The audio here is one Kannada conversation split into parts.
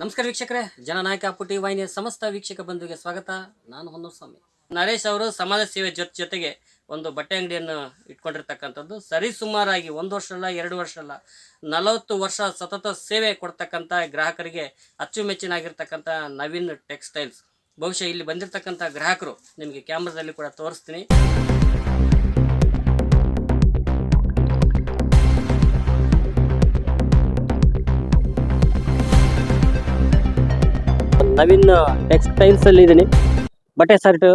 ನಮಸ್ಕಾರ ವೀಕ್ಷಕರೇ, ಜನನಾಯಕ ಪುಟಿ ವಾಹಿನಿಯ ಸಮಸ್ತ ವೀಕ್ಷಕ ಬಂಧುವಿಗೆ ಸ್ವಾಗತ. ನಾನು ಹೊನ್ನೂರು ಸ್ವಾಮಿ ನರೇಶ್ ಅವರು ಸಮಾಜ ಸೇವೆ ಜೊತೆ ಜೊತೆಗೆ ಒಂದು ಬಟ್ಟೆ ಅಂಗಡಿಯನ್ನು ಇಟ್ಕೊಂಡಿರ್ತಕ್ಕಂಥದ್ದು. ಸರಿಸುಮಾರಾಗಿ ಒಂದು ವರ್ಷ ಅಲ್ಲ ಎರಡು ವರ್ಷ ಅಲ್ಲ ನಲವತ್ತು ವರ್ಷ ಸತತ ಸೇವೆ ಕೊಡ್ತಕ್ಕಂಥ ಗ್ರಾಹಕರಿಗೆ ಅಚ್ಚುಮೆಚ್ಚಿನಾಗಿರ್ತಕ್ಕಂಥ ನವೀನ್ ಟೆಕ್ಸ್ಟೈಲ್ಸ್. ಬಹುಶಃ ಇಲ್ಲಿ ಬಂದಿರತಕ್ಕಂಥ ಗ್ರಾಹಕರು ನಿಮಗೆ ಕ್ಯಾಮ್ರಾದಲ್ಲಿ ಕೂಡ ತೋರಿಸ್ತೀನಿ. ನವೀನ್ ಟೆಕ್ಸ್ಟೈಲ್ಸ್ ಅಲ್ಲಿ ಇದೀನಿ ಬಟ್ಟೆ ಶರ್ಟ್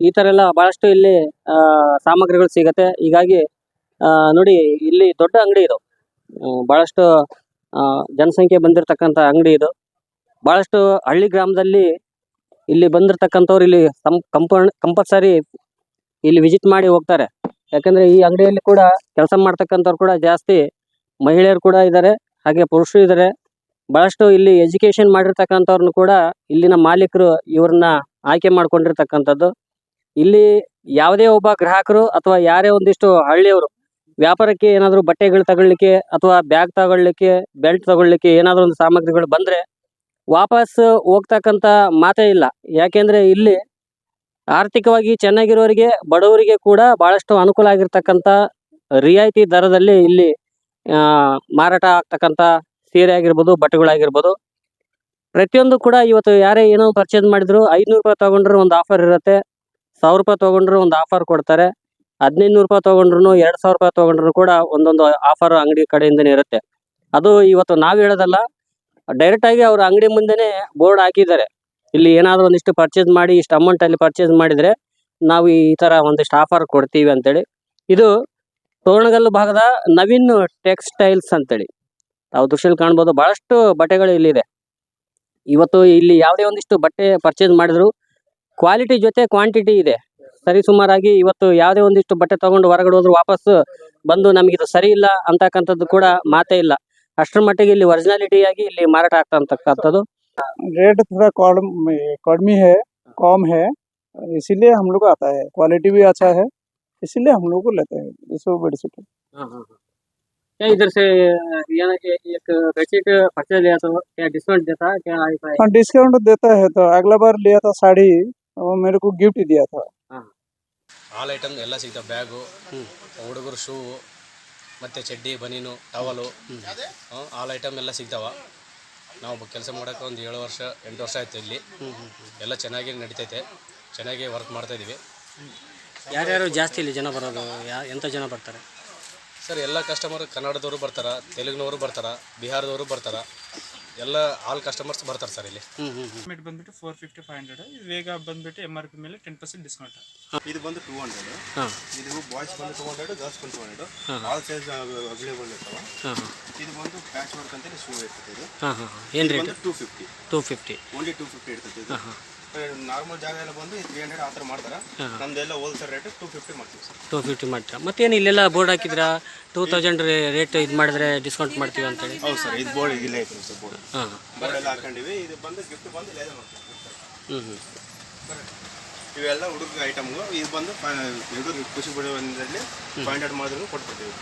ಈ ತರ ಎಲ್ಲ ಬಹಳಷ್ಟು ಇಲ್ಲಿ ಸಾಮಗ್ರಿಗಳು ಸಿಗತ್ತೆ. ಹೀಗಾಗಿ ನೋಡಿ, ಇಲ್ಲಿ ದೊಡ್ಡ ಅಂಗಡಿ ಇದು. ಬಹಳಷ್ಟು ಜನಸಂಖ್ಯೆ ಬಂದಿರತಕ್ಕಂತ ಅಂಗಡಿ ಇದು. ಬಹಳಷ್ಟು ಹಳ್ಳಿ ಗ್ರಾಮದಲ್ಲಿ ಇಲ್ಲಿ ಬಂದಿರತಕ್ಕಂಥವ್ರು ಇಲ್ಲಿ ಕಂಪಲ್ಸರಿ ಇಲ್ಲಿ ವಿಸಿಟ್ ಮಾಡಿ ಹೋಗ್ತಾರೆ. ಯಾಕಂದ್ರೆ ಈ ಅಂಗಡಿಯಲ್ಲಿ ಕೂಡ ಕೆಲಸ ಮಾಡ್ತಕ್ಕಂಥವ್ರು ಕೂಡ ಜಾಸ್ತಿ ಮಹಿಳೆಯರು ಕೂಡ ಇದ್ದಾರೆ ಹಾಗೆ ಪುರುಷರು ಇದ್ದಾರೆ ಬಹಳಷ್ಟು ಇಲ್ಲಿ ಎಜುಕೇಶನ್ ಮಾಡಿರ್ತಕ್ಕಂಥವ್ರನ್ನು ಕೂಡ ಇಲ್ಲಿನ ಮಾಲೀಕರು ಇವ್ರನ್ನ ಆಯ್ಕೆ ಮಾಡ್ಕೊಂಡಿರ್ತಕ್ಕಂಥದ್ದು. ಇಲ್ಲಿ ಯಾವುದೇ ಒಬ್ಬ ಗ್ರಾಹಕರು ಅಥವಾ ಯಾರೇ ಒಂದಿಷ್ಟು ಹಳ್ಳಿಯವರು ವ್ಯಾಪಾರಕ್ಕೆ ಏನಾದರೂ ಬಟ್ಟೆಗಳು ತಗೊಳ್ಳಿಕ್ಕೆ ಅಥವಾ ಬ್ಯಾಗ್ ತಗೊಳ್ಳಿಕ್ಕೆ, ಬೆಲ್ಟ್ ತಗೊಳ್ಳಿಕ್ಕೆ ಏನಾದರೂ ಒಂದು ಸಾಮಗ್ರಿಗಳು ಬಂದ್ರೆ ವಾಪಸ್ ಹೋಗ್ತಕ್ಕಂಥ ಮಾತೇ ಇಲ್ಲ. ಯಾಕೆಂದರೆ ಇಲ್ಲಿ ಆರ್ಥಿಕವಾಗಿ ಚೆನ್ನಾಗಿರೋರಿಗೆ, ಬಡವರಿಗೆ ಕೂಡ ಬಹಳಷ್ಟು ಅನುಕೂಲ ಆಗಿರ್ತಕ್ಕಂಥ ರಿಯಾಯಿತಿ ದರದಲ್ಲಿ ಇಲ್ಲಿ ಮಾರಾಟ ಆಗ್ತಕ್ಕಂಥ ಸೀರೆ ಆಗಿರ್ಬೋದು ಬಟ್ಟೆಗಳಾಗಿರ್ಬೋದು ಪ್ರತಿಯೊಂದು ಕೂಡ ಇವತ್ತು ಯಾರೇ ಏನೋ ಪರ್ಚೇಸ್ ಮಾಡಿದ್ರು ಐದ್ನೂರು ರೂಪಾಯಿ ತಗೊಂಡ್ರು ಒಂದು ಆಫರ್ ಇರುತ್ತೆ. ಸಾವಿರ ರೂಪಾಯಿ ತಗೊಂಡ್ರು ಒಂದು ಆಫರ್ ಕೊಡ್ತಾರೆ. ಹದಿನೈದು ನೂರು ರೂಪಾಯಿ ತಗೊಂಡ್ರು ಎರಡು ಸಾವಿರ ರೂಪಾಯಿ ತಗೊಂಡ್ರು ಕೂಡ ಒಂದೊಂದು ಆಫರ್ ಅಂಗಡಿ ಕಡೆಯಿಂದನೇ ಇರುತ್ತೆ. ಅದು ಇವತ್ತು ನಾವು ಹೇಳೋದಲ್ಲ ಡೈರೆಕ್ಟ್ ಆಗಿ ಅವ್ರ ಅಂಗಡಿ ಮುಂದೆನೇ ಬೋರ್ಡ್ ಹಾಕಿದ್ದಾರೆ. ಇಲ್ಲಿ ಏನಾದರೂ ಒಂದಿಷ್ಟು ಪರ್ಚೇಸ್ ಮಾಡಿ, ಇಷ್ಟು ಅಮೌಂಟ್ ಅಲ್ಲಿ ಪರ್ಚೇಸ್ ಮಾಡಿದ್ರೆ ನಾವು ಈ ತರ ಒಂದಿಷ್ಟು ಆಫರ್ ಕೊಡ್ತೀವಿ ಅಂತೇಳಿ. ಇದು ತೋರಣಗಲ್ಲು ಭಾಗದ ನವೀನ್ ಟೆಕ್ಸ್ಟೈಲ್ಸ್ ಅಂತೇಳಿ. ತಾವು ದೃಶ್ಯದಲ್ಲಿ ಕಾಣ್ಬೋದು ಬಹಳಷ್ಟು ಬಟ್ಟೆಗಳು ಇಲ್ಲಿದೆ ಇವತ್ತು ಇಲ್ಲಿ ಯಾವುದೇ ಒಂದಿಷ್ಟು ಬಟ್ಟೆ ಪರ್ಚೇಸ್ ಮಾಡಿದ್ರು ಕ್ವಾಲಿಟಿ ಜೊತೆ ಕ್ವಾಂಟಿಟಿ ಇದೆ ಸರಿ ಸುಮಾರಾಗಿ ಇವತ್ತು ಯಾವುದೇ ಒಂದಿಷ್ಟು ಬಟ್ಟೆ ತಗೊಂಡು ಹೊರಗಡೆ ಹೋದ್ರು ವಾಪಸ್ ಬಂದು ನಮಗೆ ಇದು ಸರಿ ಇಲ್ಲ ಅಂತಕ್ಕಂಥದ್ದು ಕೂಡ ಮಾತೇ ಇಲ್ಲ ಅಷ್ಟರ ಮಟ್ಟಿಗೆ ಇಲ್ಲಿ ಒರಿಜಿನಾಲಿಟಿ ಆಗಿ ಇಲ್ಲಿ ಮಾರಾಟ ಆಗ್ತಾ ಅಂತಕ್ಕಂಥದ್ದು रेट थोड़ा कॉडम कॉडमी है कम है इसीलिए हम लोग को आता है क्वालिटी भी अच्छा है इसीलिए हम लोग को लेते हैं इसको बेडशीट क्या इधर से ये एक बेडशीट परचेज लिया तो क्या डिस्काउंट देता क्या हाँ डिस्काउंट देता है तो अगला बार लिया था साड़ी वो मेरे को गिफ्ट दिया था ಆಲ್ ಐಟಮ್ ಎಲ್ಲ ಸಿಗ್ತಾವೆ ಬ್ಯಾಗು ಹುಡುಗರು ಶೂ ಮತ್ತು ಚಡ್ಡಿ ಬನೀನು ಟವಲು ಆಲ್ ಐಟಮ್ ಎಲ್ಲ ಸಿಗ್ತಾವ ನಾವು ಕೆಲಸ ಮಾಡೋಕೆ ಒಂದು ಏಳು ವರ್ಷ ಎಂಟು ವರ್ಷ ಆಯ್ತು ಇಲ್ಲಿ ಎಲ್ಲ ಚೆನ್ನಾಗಿ ನಡೀತೈತೆ ಚೆನ್ನಾಗಿ ವರ್ಕ್ ಮಾಡ್ತಾ ಇದೀವಿ ಯಾರ್ಯಾರು ಜಾಸ್ತಿ ಇಲ್ಲಿ ಜನ ಬರೋದು ಯಾ ಎಂಥ ಜನ ಬರ್ತಾರೆ ಸರ್ ಎಲ್ಲ ಕಸ್ಟಮರ್ ಕನ್ನಡದವರು ಬರ್ತಾರ ತೆಲುಗಿನವರು ಬರ್ತಾರ ಬಿಹಾರದವರು ಬರ್ತಾರ ಎಲ್ಲ ಆಲ್ ಕಸ್ಟಮರ್ಸ್ ಬರ್ತಾರೆ ಸರ್ ಇಲ್ಲಿ. ಹ್ಞೂ ಬಂದ್ಬಿಟ್ಟು ಫೋರ್ ಫಿಫ್ಟಿ ಫೈವ್ ಹಂಡ್ರೆಡ್ ವೇಗ ಬಂದ್ಬಿಟ್ಟು ಎಂ ಆರ್ ಪಿ ಮೇಲೆ ಟೆನ್ ಪರ್ಸೆಂಟ್ ಡಿಸ್ಕೌಂಟ್ ಇದು ಬಂದು ಟೂ ಹಂಡ್ರೆಡ್ ಇದು ಬಾಯ್ಸ್ ಬಂದು ಟೂ ಹಂಡ್ರೆಡ್ ಗರ್ಲ್ಸ್ ಬಂದು two hundred all size available ಇರ್ತಾವ. ಇದು ಬಂದು ಪ್ಯಾಚ್ ವರ್ಕ್ ಅಂತೇಳಿ ಶೂ ಇರ್ತದೆ ಇದು ಏನು rate two fifty two fifty only two fifty ಇರ್ತದೆ ಇದು. ನಾರ್ಮಲ್ ಜಾಗ ಎಲ್ಲ ಬಂದು ತ್ರೀ ಹಂಡ್ರೆಡ್ ಆ ಥರ ಮಾಡ್ತಾರೆ. ನಮ್ದೆಲ್ಲ ಹೋಲ್ಸೇಲ್ ರೇಟ್ ಟೂ ಫಿಫ್ಟಿ ಮಾಡ್ತೀವಿ ಸರ್. ಟೂ ಫಿಫ್ಟಿ ಮಾಡ್ತೀರಾ? ಮತ್ತೇನು ಇಲ್ಲೆಲ್ಲ ಬೋರ್ಡ್ ಹಾಕಿದ್ರಾ? ಟೂ ತೌಸಂಡ್ ರೇಟ್ ಇದು ಮಾಡಿದ್ರೆ ಡಿಸ್ಕೌಂಟ್ ಮಾಡ್ತೀವಿ ಅಂತೇಳಿ. ಹೌದು ಸರ್ ಇದು ಬೋರ್ಡ್ ಇಲ್ಲೇ ಐತೆ ಸರ್ ಬೋರ್ಡ್ ಹಾಂ. ಬೋರ್ಡ್ ಎಲ್ಲ ಹಾಕೊಂಡಿವಿ. ಇದು ಬಂದು ಗಿಫ್ಟ್ ಬಂದು ಇಲ್ಲೇ ಮಾಡ್ತೀವಿ ಹ್ಞೂ ಹ್ಞೂ ಇವೆಲ್ಲ ಹುಡುಗ ಐಟಮ್ಗಳು ಇದು ಬಂದು ಹುಡುಗರು ಖುಷಿ ಒಂದರಲ್ಲಿ ಫೈವ್ ಹಂಡ್ರೆಡ್ ಮಾಡಿದ್ರು ಕೊಟ್ಬಿಡ್ತೀವಿ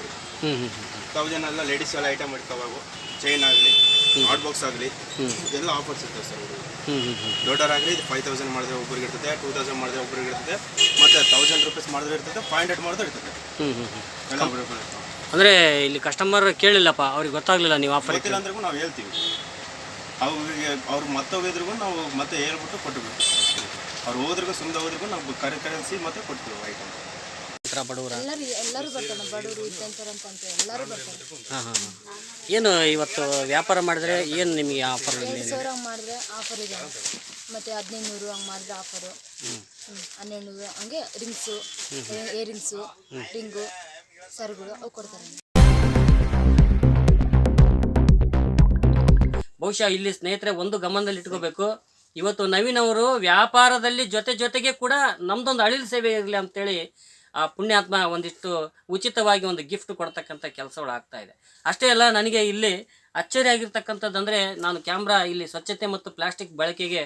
ಹ್ಞೂ ಹ್ಞೂ ತೌಸಂಡ್ ಎಲ್ಲ ಲೇಡೀಸ್ ಎಲ್ಲ ಐಟಮ್ ಇರ್ತಾವೆ ಚೈನ್ ಆಗಲಿ ಹಾಟ್ ಬಾಕ್ಸ್ ಆಗಲಿ ಇದೆಲ್ಲ ಆಫರ್ಸ್ ಇರ್ತವೆ ಸರ್ ದೊಡ್ಡವರಾಗಲಿ ಇದು ಫೈವ್ ತೌಸಂಡ್ ಮಾಡಿದ್ರೆ ಒಬ್ಬರಿಗೆ ಇರ್ತದೆ ಟೂ ತೌಸಂಡ್ ಮಾಡಿದ್ರೆ ಒಬ್ಬರಿಗೆ ಇರ್ತದೆ ಮತ್ತು ತೌಸಂಡ್ ರುಪೀಸ್ ಮಾಡಿದ್ರೆ ಇರ್ತದೆ ಫೈವ್ ಹಂಡ್ರೆಡ್ ಮಾಡಿದ್ರೆ ಇರ್ತದೆ. ಎಲ್ಲ ಒಬ್ರಿಗೆ. ಅಂದರೆ ಇಲ್ಲಿ ಕಸ್ಟಮರ್ ಕೇಳಿಲ್ಲಪ್ಪ ಅವ್ರಿಗೆ ಗೊತ್ತಾಗ್ಲಿಲ್ಲ ನೀವು ಆಫರ್ ಗೊತ್ತಿಲ್ಲ ಅಂದ್ರೂ ನಾವು ಹೇಳ್ತೀವಿ. ಅವ್ರಿಗೆ ಅವ್ರು ಮತ್ತೆ ಹೋಗಿದ್ರಿಗೂ ನಾವು ಮತ್ತೆ ಹೇಳ್ಬಿಟ್ಟು ಕೊಟ್ಟು ಬಿಡ್ತೀವಿ ಅವ್ರು ಹೋದ್ರಿಗೂ ಸುಮ್ಮನೆ ಹೋದ್ರಿಗೂ ನಾವು ಕರೆ ಕರೆನ್ಸಿ ಮತ್ತೆ ಕೊಡ್ತೀವಿ ಐಟಮ್. ಹತ್ರ ಬಡವರ? ಎಲ್ಲರೂ ಎಲ್ಲರೂ ಬರ್ತಾರೆ ಬಡವರು ಇದ್ದಂಥವ್ರು ಅಂತ ಎಲ್ಲರೂ ಬರ್ತಾರೆ. ಹಾಂ ಹಾಂ ಹಾಂ. ಏನು ಇವತ್ತು ವ್ಯಾಪಾರ ಮಾಡಿದ್ರೆ ಏನು ನಿಮಗೆ ಆಫರ್ ಸಾವಿರ ಹಂಗೆ ಮಾಡಿದ್ರೆ ಆಫರ್ ಇದೆ. ಮತ್ತು ಹದಿನೈದು ನೂರು ಹಂಗೆ ಮಾಡಿದ್ರೆ ಆಫರು ಹನ್ನೆರಡು ನೂರು ಹಂಗೆ ರಿಂಗ್ಸು ಇಯರಿಂಗ್ಸು ರಿಂಗು ಸರ್ಗಳು ಅವು ಕೊಡ್ತಾರೆ. ಬಹುಶಃ ಇಲ್ಲಿ ಸ್ನೇಹಿತರೆ ಒಂದು ಗಮನದಲ್ಲಿ ಇಟ್ಕೋಬೇಕು. ಇವತ್ತು ನವೀನ್ ಅವರು ವ್ಯಾಪಾರದಲ್ಲಿ ಜೊತೆ ಜೊತೆಗೆ ಕೂಡ ನಮ್ದೊಂದು ಅಳಿಲು ಸೇವೆ ಇರಲಿ ಅಂತೇಳಿ ಆ ಪುಣ್ಯಾತ್ಮ ಒಂದಿಷ್ಟು ಉಚಿತವಾಗಿ ಒಂದು ಗಿಫ್ಟ್ ಕೊಡ್ತಕ್ಕಂಥ ಕೆಲಸಗಳು ಆಗ್ತಾ ಇದೆ. ಅಷ್ಟೇ ಅಲ್ಲ, ನನಗೆ ಇಲ್ಲಿ ಅಚ್ಚರಿಯಾಗಿರ್ತಕ್ಕಂಥದ್ದಂದರೆ ನಾನು ಕ್ಯಾಮ್ರಾ ಇಲ್ಲಿ ಸ್ವಚ್ಛತೆ ಮತ್ತು ಪ್ಲಾಸ್ಟಿಕ್ ಬಳಕೆಗೆ